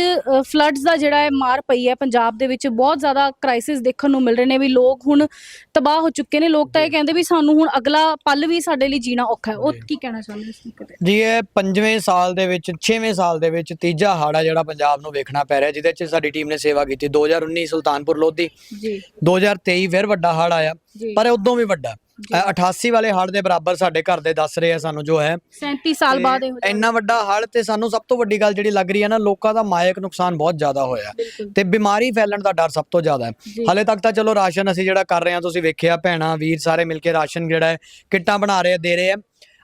ਫਲੱਡਸ ਦਾ ਜਿਹੜਾ ਹੈ ਮਾਰ ਪਈ ਹੈ ਪੰਜਾਬ ਦੇ ਵਿੱਚ ਬਹੁਤ ਜ਼ਿਆਦਾ ਕ੍ਰਾਈਸਿਸ ਦੇਖਣ ਨੂੰ ਮਿਲ ਰਹੇ ਨੇ ਵੀ ਲੋਕ ਹੁਣ ਤਬਾਹ ਹੋ ਚੁੱਕੇ ਨੇ। ਲੋਕ ਤਾਂ ਇਹ ਕਹਿੰਦੇ ਵੀ ਸਾਨੂੰ ਹੁਣ ਅਗਲਾ ਪਲ ਵੀ ਸਾਡੇ ਲਈ ਜੀਣਾ ਔਖਾ ਹੈ। ਉਹ ਕੀ ਕਹਿਣਾ ਚਾਹੁੰਦੇ ਇਸ ਮੌਕੇ ਤੇ ਜੀ ਇਹ ਪੰਜਵੇਂ ਸਾਲ ਦੇ ਵਿੱਚ 6ਵੇਂ ਸਾਲ ਦੇ ਵਿੱਚ ਤੀਜਾ ਹਾੜਾ ਜਿਹੜਾ ਪੰਜਾਬ ਨੂੰ ਵੇਖਣਾ ਪੈ ਰਿਹਾ ਜਿਹਦੇ 'ਚ ਸਾਡੀ ਟੀਮ ਨੇ ਸੇਵਾ ਕੀਤੀ। 2019 ਸੁਲਤਾਨਪੁਰ ਲੋਧੀ ਜੀ। 2023 ਫਿਰ ਵੱਡਾ ਹੜ ਆਇਆ ਜੀ। ਪਰ ਉਦੋਂ ਵੀ ਵੱਡਾ। ਅ, 88 ਵਾਲੇ ਹੜ ਦੇ ਬਰਾਬਰ ਸਾਡੇ ਘਰ ਦੇ ਦੱਸ ਰਹੇ ਆ ਸਾਨੂੰ ਜੋ ਹੈ। 37 ਸਾਲ ਬਾਅਦ ਇਹੋ ਇੰਨਾ ਵੱਡਾ ਹੜ ਤੇ ਸਾਨੂੰ ਸਭ ਤੋਂ ਵੱਡੀ ਗੱਲ ਜਿਹੜੀ ਲੱਗ ਰਹੀ ਹੈ ਨਾ ਲੋਕਾਂ ਦਾ ਮਾਇਕ ਨੁਕਸਾਨ ਬਹੁਤ ਜ਼ਿਆਦਾ ਹੋਇਆ। ਤੇ ਬਿਮਾਰੀ ਫੈਲਣ ਦਾ ਡਰ ਸਭ ਤੋਂ ਜ਼ਿਆਦਾ ਹੈ। ਹਲੇ ਤੱਕ ਤਾਂ ਚਲੋ ਰਾਸ਼ਨ ਅਸੀਂ ਜਿਹੜਾ ਕਰ ਰਹੇ ਹਾਂ ਤੁਸੀਂ ਵੇਖਿਆ ਭੈਣਾ ਵੀਰ ਸਾਰੇ ਮਿਲ ਕੇ ਰਾਸ਼ਨ ਜਿਹੜਾ ਹੈ ਕਿੱਟਾਂ ਬਣਾ ਰਹੇ ਆ ਦੇ ਰਹੇ ਆ।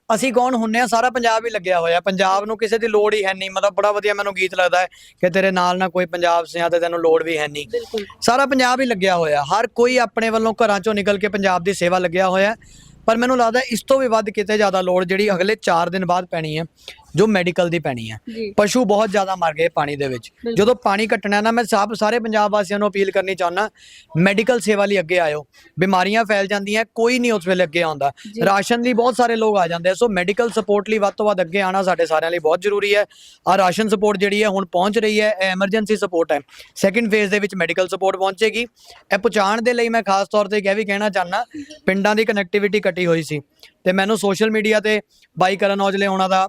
ਅਸੀਂ ਕੌਣ ਹੁੰਨੇ ਆ? ਸਾਰਾ ਪੰਜਾਬ ਹੀ ਲੱਗਿਆ ਹੋਇਆ। ਪੰਜਾਬ ਨੂੰ ਕਿਸੇ ਦੀ ਲੋੜ ਹੀ ਹੈ ਨਹੀਂ। ਮਤਲਬ ਬੜਾ ਵਧੀਆ ਮੈਨੂੰ ਗੀਤ ਲੱਗਦਾ ਹੈ ਕਿ ਤੇਰੇ ਨਾਲ ਨਾ ਕੋਈ ਪੰਜਾਬ ਸਿਆਂ ਤੇ ਤੈਨੂੰ ਲੋੜ ਵੀ ਹੈ ਨਹੀਂ। ਸਾਰਾ ਪੰਜਾਬ ਹੀ ਲੱਗਿਆ ਹੋਇਆ। ਹਰ ਕੋਈ ਆਪਣੇ ਵੱਲੋਂ ਘਰਾਂ ਚੋਂ ਨਿਕਲ ਕੇ ਪੰਜਾਬ ਦੀ ਸੇਵਾ ਲੱਗਿਆ ਹੋਇਆ ਪਰ ਮੈਨੂੰ ਲੱਗਦਾ ਇਸ ਤੋਂ ਵੀ ਵੱਧ ਕਿਤੇ ਜ਼ਿਆਦਾ ਲੋੜ ਜਿਹੜੀ ਅਗਲੇ 4 ਦਿਨ ਬਾਅਦ ਪੈਣੀ ਹੈ। ਜੋ ਮੈਡੀਕਲ ਦੀ ਪੈਣੀ ਹੈ ਜੀ। ਪਸ਼ੂ ਬਹੁਤ ਜ਼ਿਆਦਾ ਮਰ ਗਏ ਪਾਣੀ ਦੇ ਵਿੱਚ। ਜਦੋਂ ਪਾਣੀ ਘਟਣਾ ਨਾ ਮੈਂ ਸਭ ਸਾਰੇ ਪੰਜਾਬ ਵਾਸੀਆਂ ਨੂੰ ਅਪੀਲ ਕਰਨੀ ਚਾਹੁੰਦਾ ਮੈਡੀਕਲ ਸੇਵਾ ਲਈ ਅੱਗੇ ਆਇਓ। ਬਿਮਾਰੀਆਂ ਫੈਲ ਜਾਂਦੀਆਂ ਕੋਈ ਨਹੀਂ ਉਸ ਵੇਲੇ ਅੱਗੇ ਆਉਂਦਾ। ਰਾਸ਼ਨ ਲਈ ਬਹੁਤ ਸਾਰੇ ਲੋਕ ਆ ਜਾਂਦੇ ਸੋ ਮੈਡੀਕਲ ਸਪੋਰਟ ਲਈ ਵੱਧ ਤੋਂ ਵੱਧ ਅੱਗੇ ਆਣਾ ਸਾਡੇ ਸਾਰਿਆਂ ਲਈ ਬਹੁਤ ਜ਼ਰੂਰੀ ਹੈ। ਆ ਰਾਸ਼ਨ ਸਪੋਰਟ ਜਿਹੜੀ ਹੈ ਹੁਣ ਪਹੁੰਚ ਰਹੀ ਹੈ ਇਹ ਐਮਰਜੈਂਸੀ ਸਪੋਰਟ ਹੈ। ਸੈਕਿੰਡ ਫੇਜ਼ ਦੇ ਵਿੱਚ ਮੈਡੀਕਲ ਸਪੋਰਟ ਪਹੁੰਚੇਗੀ। ਇਹ ਪਹੁੰਚਾਉਣ ਦੇ ਲਈ ਮੈਂ ਖਾਸ ਤੌਰ ਤੇ ਇਹ ਵੀ ਕਹਿਣਾ ਚਾਹੁੰਦਾ ਪਿੰਡਾਂ ਦੀ ਕਨੈਕਟੀਵਿਟੀ ਕੱਟੀ ਹੋਈ ਸੀ। ਤੇ ਮੈਨੂੰ ਸੋਸ਼ਲ ਮੀਡੀਆ ਤੇ ਬਾਈ ਕਰਨ ਔਜਲੇ ਉਹਨਾਂ ਦਾ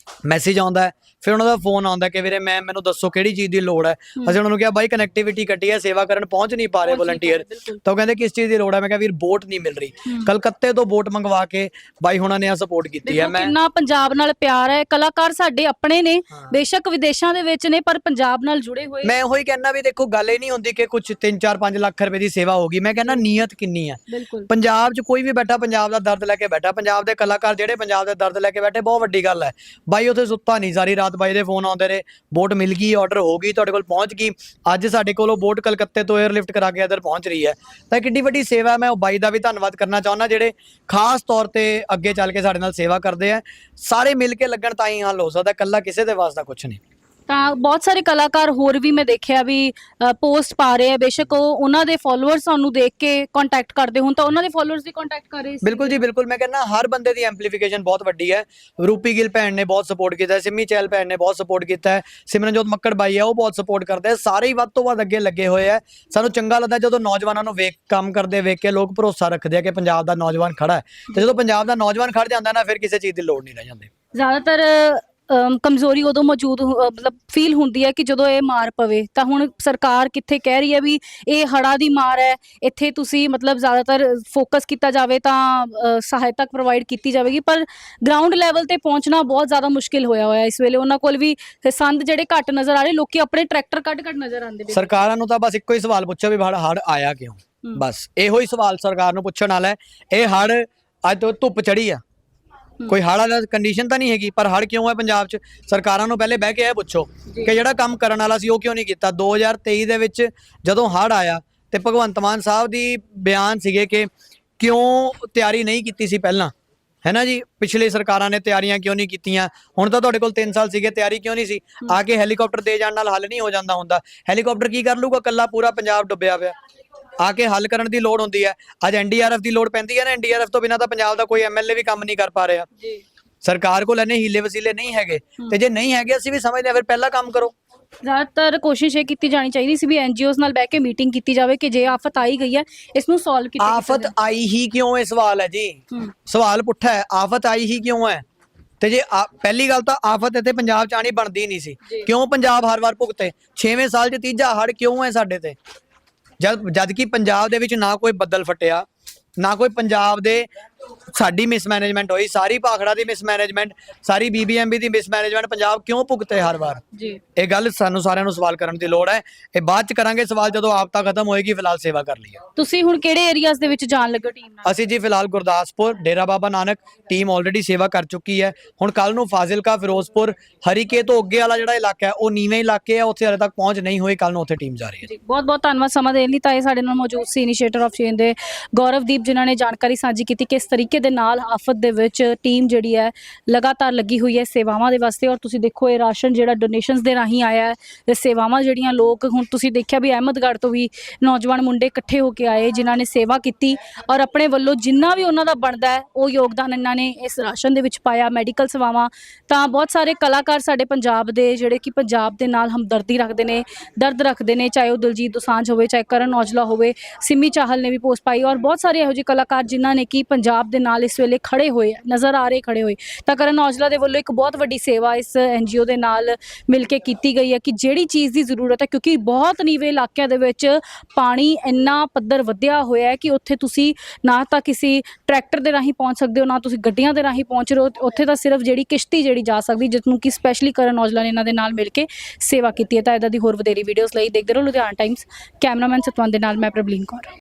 ਮੈਸੇਜ ਆਉਂਦਾ ਫਿਰ ਉਹਨਾਂ ਦਾ ਫੋਨ ਆਉਂਦਾ ਕਿ ਵੀਰੇ ਮੈਂ ਮੈਨੂੰ ਦੱਸੋ ਕਿਹੜੀ ਚੀਜ਼ ਦੀ ਲੋੜ ਹੈ? ਅਸੀਂ ਉਹਨਾਂ ਨੂੰ ਕਿਹਾ ਬਾਈ ਕਨੈਕਟੀਵਿਟੀ ਕੱਟੀ ਹੈ ਸੇਵਾ ਕਰਨ ਪਹੁੰਚ ਨਹੀਂ ਪਾ ਰਹੇ ਵਲੰਟੀਅਰ ਤਾਂ ਉਹ ਕਹਿੰਦੇ ਕਿਸ ਚੀਜ਼ ਦੀ ਲੋੜ ਹੈ। ਮੈਂ ਕਿਹਾ ਵੀਰ ਬੋਟ ਨਹੀਂ ਮਿਲ ਰਹੀ। ਕਲਕੱਤੇ ਤੋਂ ਬੋਟ ਮੰਗਵਾ ਕੇ ਬਾਈ ਹੁਣਾਂ ਨੇ ਆ ਸਪੋਰਟ ਕੀਤੀ ਹੈ। ਮੈਂ ਕਿੰਨਾ ਪੰਜਾਬ ਨਾਲ ਪਿਆਰ ਹੈ। ਕਲਾਕਾਰ ਸਾਡੇ ਆਪਣੇ ਨੇ। ਬੇਸ਼ੱਕ ਵਿਦੇਸ਼ਾਂ ਦੇ ਵਿੱਚ ਨੇ ਪਰ ਪੰਜਾਬ ਨਾਲ ਜੁੜੇ ਹੋਏ ਮੈਂ ਉਹੀ ਕਹਿਣਾ ਵੀ ਦੇਖੋ ਗੱਲ ਇਹ ਨਹੀਂ ਹੁੰਦੀ ਕਿ ਕੁਝ 3 4 5 ਲੱਖ ਰੁਪਏ ਦੀ ਸੇਵਾ ਹੋਗੀ ਮੈਂ ਕਹਿੰਦਾ ਨੀਅਤ ਕਿੰਨੀ ਹੈ? ਪੰਜਾਬ 'ਚ ਕੋਈ ਵੀ ਬੈਠਾ ਪੰਜਾਬ ਦਾ ਦਰਦ ਲੈ ਕੇ ਬੈਠਾ। ਪੰਜਾਬ ਦੇ ਕਲਾਕਾਰ ਜਿਹੜੇ ਪੰਜਾਬ ਦੇ ਦਰਦ ਲੈ ਕੇ ਬੈਠੇ ਬਹੁਤ ਵੱਡੀ ਗੱਲ ਹੈ। ਬਾਈ ਉੱਥੇ ਸੁੱਤਾ ਨਹੀਂ। ਸਾਰੀ ਰਾਤ ਬਾਈ ਦੇ ਫੋਨ ਆਉਂਦੇ ਰਹੇ। ਬੋਟ ਮਿਲ ਗਈ ਆਰਡਰ ਹੋ ਗਈ, ਤੁਹਾਡੇ ਕੋਲ ਪਹੁੰਚ ਗਈ। ਅੱਜ ਸਾਡੇ ਕੋਲ ਉਹ ਬੋਟ ਕਲਕੱਤੇ ਤੋਂ 에ਅਰਲਿਫਟ ਕਰਾ ਕੇ ਇੱਧਰ ਪਹੁੰਚ ਰਹੀ ਹੈ। ਤਾਂ ਇਹ ਕਿੱਡੀ ਵੱਡੀ ਸੇਵਾ ਮੈਂ ਉਹ ਬਾਈ ਦਾ ਵੀ ਧੰਨਵਾਦ ਕਰਨਾ ਚਾਹੁੰਦਾ, ਜਿਹੜੇ ਖਾਸ ਤੌਰ ਤੇ ਅੱਗੇ ਚੱਲ ਕੇ ਸਾਡੇ ਨਾਲ ਸੇਵਾ ਕਰਦੇ ਆ। ਸਾਰੇ ਮਿਲ ਕੇ ਲੱਗਣ ਤਾਂ ਹੀ ਹੱਲ ਹੋ ਸਕਦਾ। ਇਕੱਲਾ ਕਿਸੇ ਦੇ ਵਾਸਤੇ ਕੁਝ ਨਹੀਂ। ਤਾਂ ਬਹੁਤ ਸਾਰੇ ਕਲਾਕਾਰ ਹੋਰ ਵੀ ਮੈਂ ਦੇਖਿਆ ਵੀ ਪੋਸਟ ਪਾ ਰਹੇ ਆ। ਬੇਸ਼ੱਕ ਉਹ ਉਹਨਾਂ ਦੇ ਫਾਲੋਅਰਸ ਸਾਨੂੰ ਦੇਖ ਕੇ ਕੰਟੈਕਟ ਕਰਦੇ ਹੁਣ ਤਾਂ ਉਹਨਾਂ ਦੇ ਫਾਲੋਅਰਸ ਵੀ ਕੰਟੈਕਟ ਕਰ ਰਹੇ ਸੀ। ਬਿਲਕੁਲ ਜੀ ਬਿਲਕੁਲ। ਮੈਂ ਕਹਿੰਦਾ ਹਰ ਬੰਦੇ ਦੀ ਐਮਪਲੀਫਿਕੇਸ਼ਨ ਬਹੁਤ ਵੱਡੀ ਹੈ। ਰੂਪੀ ਗਿੱਲ ਭੈਣ ਨੇ ਬਹੁਤ ਸਪੋਰਟ ਕੀਤਾ ਹੈ ਸਿੰਮੀ ਚਹਿਲ ਭੈਣ ਨੇ ਬਹੁਤ ਸਪੋਰਟ ਕੀਤਾ ਹੈ ਸਿਮਰਨਜੋਤ ਮੱਕੜ ਬਾਈ ਹੈ ਉਹ ਬਹੁਤ ਸਪੋਰਟ ਕਰਦੇ ਆ ਸਾਰੇ ਹੀ ਵੱਧ ਤੋਂ ਵੱਧ ਅੱਗੇ ਲੱਗੇ ਹੋਏ ਆ ਸਾਨੂੰ ਚੰਗਾ ਲੱਗਦਾ ਜਦੋਂ ਨੌਜਵਾਨਾਂ ਨੂੰ ਵੇਖ ਕੰਮ ਕਰਦੇ ਵੇਖ ਕੇ ਲੋਕ ਭਰੋਸਾ ਰੱਖਦੇ ਆ ਕਿ ਪੰਜਾਬ ਦਾ ਨੌਜਵਾਨ ਖੜਾ ਹੈ। ਤੇ ਜਦੋਂ ਪੰਜਾਬ ਦਾ ਨੌਜਵਾਨ ਖੜ ਜਾਂਦਾ ਨਾ ਫਿਰ ਕਿਸੇ ਚੀਜ਼ ਦੀ ਲੋੜ ਨਹੀਂ ਰਹਿ ਜਾਂਦੀ। ਜ਼ਿਆਦਾਤਰ ਕਮਜ਼ੋਰੀ ਉਦੋਂ ਮੌਜੂਦ ਮਤਲਬ ਫੀਲ ਹੁੰਦੀ ਹੈ ਕਿ ਜਦੋਂ ਇਹ ਮਾਰ ਪਵੇ। ਤਾਂ ਹੁਣ ਸਰਕਾਰ ਕਿੱਥੇ ਕਹਿ ਰਹੀ ਹੈ ਵੀ ਇਹ ਹੜਾ ਦੀ ਮਾਰ ਹੈ ਇੱਥੇ ਤੁਸੀਂ ਮਤਲਬ ਜ਼ਿਆਦਾਤਰ ਫੋਕਸ ਕੀਤਾ ਜਾਵੇ ਤਾਂ ਸਹਾਇਤਾ ਪ੍ਰੋਵਾਈਡ ਕੀਤੀ ਜਾਵੇਗੀ। ਪਰ ਗਰਾਊਂਡ ਲੈਵਲ ਤੇ ਪਹੁੰਚਣਾ ਬਹੁਤ ਜ਼ਿਆਦਾ ਮੁਸ਼ਕਿਲ ਹੋਇਆ ਹੋਇਆ ਇਸ ਵੇਲੇ ਉਹਨਾਂ ਕੋਲ ਵੀ ਸੰਦ ਜਿਹੜੇ ਘੱਟ ਨਜ਼ਰ ਆ ਰਹੇ ਲੋਕੀ ਆਪਣੇ ਟਰੈਕਟਰ ਕੱਢ ਕੱਢ ਨਜ਼ਰ ਆਉਂਦੇ ਨੇ ਸਰਕਾਰਾਂ ਨੂੰ ਤਾਂ ਬਸ ਇੱਕੋ ਹੀ ਸਵਾਲ ਪੁੱਛੋ ਵੀ ਹੜ ਹੜ ਆਇਆ ਕਿਉਂ। ਬਸ ਇਹੋ ਹੀ ਸਵਾਲ ਸਰਕਾਰ ਨੂੰ ਪੁੱਛਣ ਵਾਲਾ ਹੈ। ਇਹ ਹੜ ਅੱਜ ਤੋਂ ਧੁੱਪ ਚੜੀ ਆ। ਕੋਈ ਹੜ ਵਾਲਾ ਕੰਡੀਸ਼ਨ ਤਾਂ ਨਹੀਂ ਹੈਗੀ ਪਰ ਹੜ ਕਿਉਂ ਹੈ ਪੰਜਾਬ 'ਚ? ਸਰਕਾਰਾਂ ਨੂੰ ਪਹਿਲੇ ਬਹਿ ਕੇ ਇਹ ਪੁੱਛੋ। ਕਿ ਜਿਹੜਾ ਕੰਮ ਕਰਨ ਵਾਲਾ ਸੀ ਉਹ ਕਿਉਂ ਨਹੀਂ ਕੀਤਾ? 2023 ਦੇ ਵਿੱਚ ਜਦੋਂ ਹੜ ਆਇਆ ਤੇ ਭਗਵੰਤ ਮਾਨ ਸਾਹਿਬ ਦੀ ਬਿਆਨ ਸੀਗੇ ਕਿ ਕਿਉਂ ਤਿਆਰੀ ਨਹੀਂ ਕੀਤੀ ਸੀ ਪਹਿਲਾਂ? ਹੈ ਨਾ ਜੀ? ਪਿਛਲੇ ਸਰਕਾਰਾਂ ਨੇ ਤਿਆਰੀਆਂ ਕਿਉਂ ਨਹੀਂ ਕੀਤੀਆਂ? ਹੁਣ ਤਾਂ ਤੁਹਾਡੇ ਕੋਲ 3 ਸਾਲ ਸੀਗੇ ਤਿਆਰੀ ਕਿਉਂ ਨਹੀਂ ਸੀ? ਆ ਕੇ ਹੈਲੀਕਾਪਟਰ ਦੇ ਜਾਣ ਨਾਲ ਹੱਲ ਨਹੀਂ ਹੋ ਜਾਂਦਾ ਹੁੰਦਾ। ਹੈਲੀਕਾਪਟਰ ਕੀ ਕਰ ਲੂਗਾ ਕੱਲਾ ਪੂਰਾ ਪੰਜਾਬ ਡੁੱਬਿਆ ਪਿਆ। ਆ ਕੇ ਹੱਲ ਕਰਨ ਦੀ ਲੋੜ ਹੁੰਦੀ ਹੈ। ਅੱਜ ਐਨਡੀਆਰਐਫ ਦੀ ਲੋੜ ਪੈਂਦੀ ਹੈ ਨਾ। ਐਨਡੀਆਰਐਫ ਤੋਂ ਬਿਨਾਂ ਤਾਂ ਪੰਜਾਬ ਦਾ ਕੋਈ ਐਮਐਲਏ ਵੀ ਕੰਮ ਨਹੀਂ ਕਰ ਪਾ ਰਿਹਾ। ਜੀ। ਸਰਕਾਰ ਕੋਲ ਇਹਨੇ ਹੀਲੇ ਵਸੀਲੇ ਨਹੀਂ ਹੈਗੇ। ਤੇ ਜੇ ਨਹੀਂ ਹੈਗੇ ਅਸੀਂ ਵੀ ਸਮਝਦੇ ਹਾਂ ਫਿਰ ਪਹਿਲਾਂ ਕੰਮ ਕਰੋ। ਜ਼ਿਆਦਾਤਰ ਕੋਸ਼ਿਸ਼ ਇਹ ਕੀਤੀ ਜਾਣੀ ਚਾਹੀਦੀ ਸੀ ਵੀ ਐਨਜੀਓਜ਼ ਨਾਲ ਬਹਿ ਕੇ ਮੀਟਿੰਗ ਕੀਤੀ ਜਾਵੇ ਕਿ ਜੇ ਆਫਤ ਆਈ ਗਈ ਹੈ ਇਸ ਨੂੰ ਸੋਲਵ ਕੀਤਾ ਆਫਤ ਆਈ ਹੀ ਕਿਉਂ ਇਹ ਸਵਾਲ ਹੈ ਜੀ। ਸਵਾਲ ਪੁੱਠਾ ਹੈ ਆਫਤ ਆਈ ਹੀ ਕਿਉਂ ਹੈ? ਤੇ ਜੇ ਆ- ਪਹਿਲੀ ਗੱਲ ਤਾਂ ਆਫਤ ਇੱਥੇ ਪੰਜਾਬ ਚ ਆਣੀ ਬਣਦੀ ਨਹੀਂ ਸੀ। ਕਿਉਂ ਪੰਜਾਬ ਹਰ ਵਾਰ ਭੁਗਤੇ? 6ਵੇਂ ਸਾਲ ਚ ਤੀਜਾ ਹੜ ਕਿਉਂ ਹੈ ਸਾਡੇ ਤੇ? ਜਦ ਜਦ ਕਿ ਪੰਜਾਬ ਦੇ ਵਿੱਚ ਨਾ ਕੋਈ ਬੱਦਲ ਫਟਿਆ ਨਾ ਕੋਈ ਪੰਜਾਬ ਦੇ ਸਾਡੀ ਮਿਸਮੈਨੇਜਮੈਂਟ ਹੋਈ ਸਾਰੀ ਭਾਖੜਾ ਦੀ ਮਿਸਮੈਨੇਜਮੈਂਟ ਸਾਰੀ ਬੀਬੀਐਮਬੀ ਦੀ ਮਿਸਮੈਨੇਜਮੈਂਟ ਪੰਜਾਬ ਕਿਉਂ ਭੁਗਤੇ ਹਰ ਵਾਰ? ਜੀ। ਇਹ ਗੱਲ ਸਾਨੂੰ ਸਾਰਿਆਂ ਨੂੰ ਸਵਾਲ ਕਰਨ ਦੀ ਲੋੜ ਹੈ। ਇਹ ਬਾਅਦ ਚ ਕਰਾਂਗੇ ਸਵਾਲ ਜਦੋਂ ਆਪਤਾ ਖਤਮ ਹੋਏਗੀ ਫਿਲਹਾਲ ਸੇਵਾ ਕਰ ਲਈਏ। ਤੁਸੀਂ ਹੁਣ ਕਿਹੜੇ ਏਰੀਆਜ਼ ਦੇ ਵਿੱਚ ਜਾਣ ਲੱਗੇ ਟੀਮ ਨਾਲ? ਅਸੀਂ ਜੀ ਫਿਲਹਾਲ ਗੁਰਦਾਸਪੁਰ ਡੇਰਾ ਬਾਬਾ ਨਾਨਕ ਟੀਮ ਆਲਰੇਡੀ ਸੇਵਾ ਕਰ ਚੁੱਕੀ ਹੈ। ਹੁਣ ਕੱਲ ਨੂੰ ਫਾਜ਼ਿਲਕਾ ਫਿਰੋਜ਼ਪੁਰ ਹਰੀਕੇ ਤੋਂ ਅੱਗੇ ਵਾਲਾ ਜਿਹੜਾ ਇਲਾਕਾ ਹੈ ਉਹ ਨੀਵੇਂ ਇਲਾਕੇ ਹੈ ਉੱਥੇ ਹਲੇ ਤੱਕ ਪਹੁੰਚ ਨਹੀਂ ਹੋਈ ਕੱਲ ਨੂੰ ਉੱਥੇ ਟੀਮ ਜਾ ਰਹੀ ਹੈ। ਜੀ ਬਹੁਤ ਬਹੁਤ ਧੰਨਵਾਦ ਸਮਾਂ ਦੇਣ ਲਈ ਤਾਂ ਇਹ ਸਾਡੇ ਨਾਲ ਮੌਜੂਦ ਸੀ ਇਨੀਸ਼ੀਏਟਰ ਆਫ ਚੇਂਜ ਦੇ ਗੌਰਵਦੀਪ ਜਿਨ੍ਹਾਂ ਨੇ ਜਾਣਕਾਰੀ ਸਾਂਝੀ ਕੀਤੀ ਕਿਸ ਤਰੀਕੇ ਦੇ ਨਾਲ ਆਫਤ ਦੇ ਵਿੱਚ ਟੀਮ ਜਿਹੜੀ ਹੈ ਲਗਾਤਾਰ ਲੱਗੀ ਹੋਈ ਹੈ ਸੇਵਾਵਾਂ ਦੇ ਵਾਸਤੇ ਔਰ ਤੁਸੀਂ ਦੇਖੋ ਇਹ ਰਾਸ਼ਨ ਜਿਹੜਾ ਡੋਨੇਸ਼ਨਸ ਦੇ ਰਾਹੀਂ ਆਇਆ ਹੈ ਇਹ ਸੇਵਾਵਾਂ ਜਿਹੜੀਆਂ ਲੋਕ ਹੁਣ ਤੁਸੀਂ ਦੇਖਿਆ ਵੀ ਅਹਿਮਦਗੜ੍ਹ ਤੋਂ ਵੀ ਨੌਜਵਾਨ ਮੁੰਡੇ ਇਕੱਠੇ ਹੋ ਕੇ ਆਏ, ਜਿਨ੍ਹਾਂ ਨੇ ਸੇਵਾ ਕੀਤੀ ਔਰ ਆਪਣੇ ਵੱਲੋਂ ਜਿੰਨਾ ਵੀ ਉਹਨਾਂ ਦਾ ਬਣਦਾ ਹੈ, ਉਹ ਯੋਗਦਾਨ ਇਹਨਾਂ ਨੇ ਇਸ ਰਾਸ਼ਨ ਦੇ ਵਿੱਚ ਪਾਇਆ ਮੈਡੀਕਲ ਸੇਵਾਵਾਂ। ਤਾਂ ਬਹੁਤ ਸਾਰੇ ਕਲਾਕਾਰ ਸਾਡੇ ਪੰਜਾਬ ਦੇ ਜਿਹੜੇ ਕਿ ਪੰਜਾਬ ਦੇ ਨਾਲ ਹਮਦਰਦੀ ਰੱਖਦੇ ਨੇ, ਦਰਦ ਰੱਖਦੇ ਨੇ, ਚਾਹੇ ਉਹ ਦਿਲਜੀਤ ਦੋਸਾਂਝ ਹੋਵੇ, ਚਾਹੇ ਕਰਨ ਔਜਲਾ ਹੋਵੇ, ਸਿੰਮੀ ਚਾਹਲ ਨੇ ਵੀ ਪੋਸਟ ਪਾਈ ਔਰ ਬਹੁਤ ਸਾਰੇ ਇਹੋ ਜਿਹੇ ਕਲਾਕਾਰ ਜਿਨ੍ਹਾਂ ਨੇ ਕਿ ਪੰਜਾਬ ਦੇ ਨਾਲ ਇਸ ਵੇਲੇ ਖੜੇ ਹੋਏ, ਨਜ਼ਰ ਆ ਰਹੇ ਖੜੇ ਹੋਏ। ਤਾਂ ਕਰਨ ਔਜਲਾ ਦੇ ਵੱਲੋਂ ਇੱਕ ਬਹੁਤ ਵੱਡੀ ਸੇਵਾ ਇਸ ਐਨਜੀਓ ਦੇ ਨਾਲ ਮਿਲ ਕੇ ਕੀਤੀ ਗਈ ਹੈ ਕਿ ਜਿਹੜੀ ਚੀਜ਼ ਦੀ ਜ਼ਰੂਰਤ ਹੈ, ਕਿਉਂਕਿ ਬਹੁਤ ਨੀਵੇਂ ਇਲਾਕਿਆਂ ਦੇ ਵਿੱਚ ਪਾਣੀ ਇੰਨਾ ਪੱਧਰ ਵਧਿਆ ਹੋਇਆ ਹੈ ਕਿ ਉੱਥੇ ਤੁਸੀਂ ਨਾ ਤਾਂ ਕਿਸੇ ਟਰੈਕਟਰ ਦੇ ਰਾਹੀਂ ਪਹੁੰਚ ਸਕਦੇ ਹੋ, ਨਾ ਤੁਸੀਂ ਗੱਡੀਆਂ ਦੇ ਰਾਹੀਂ ਪਹੁੰਚ ਰਹੇ ਹੋ, ਉੱਥੇ ਤਾਂ ਸਿਰਫ ਜਿਹੜੀ ਕਿਸ਼ਤੀ ਜਿਹੜੀ ਜਾ ਸਕਦੀ ਜਿਸ ਨੂੰ ਕਿ ਸਪੈਸ਼ਲੀ ਕਰਨ ਔਜਲਾ ਨੇ ਇਹਨਾਂ ਦੇ ਨਾਲ ਮਿਲ ਕੇ ਸੇਵਾ ਕੀਤੀ ਹੈ। ਤਾਂ ਇਦਾਂ ਦੀ ਹੋਰ ਵਧੇਰੀ ਵੀਡੀਓਜ਼ ਲਈ ਦੇਖਦੇ ਰਹੋ ਲੁਧਿਆਣਾ ਟਾਈਮਸ ਕੈਮਰਾਮੈਨ ਸਤਵੰਤ ਦੇ ਨਾਲ, ਮੈਂ ਪ੍ਰਬਲੀਨ ਕੌਰ।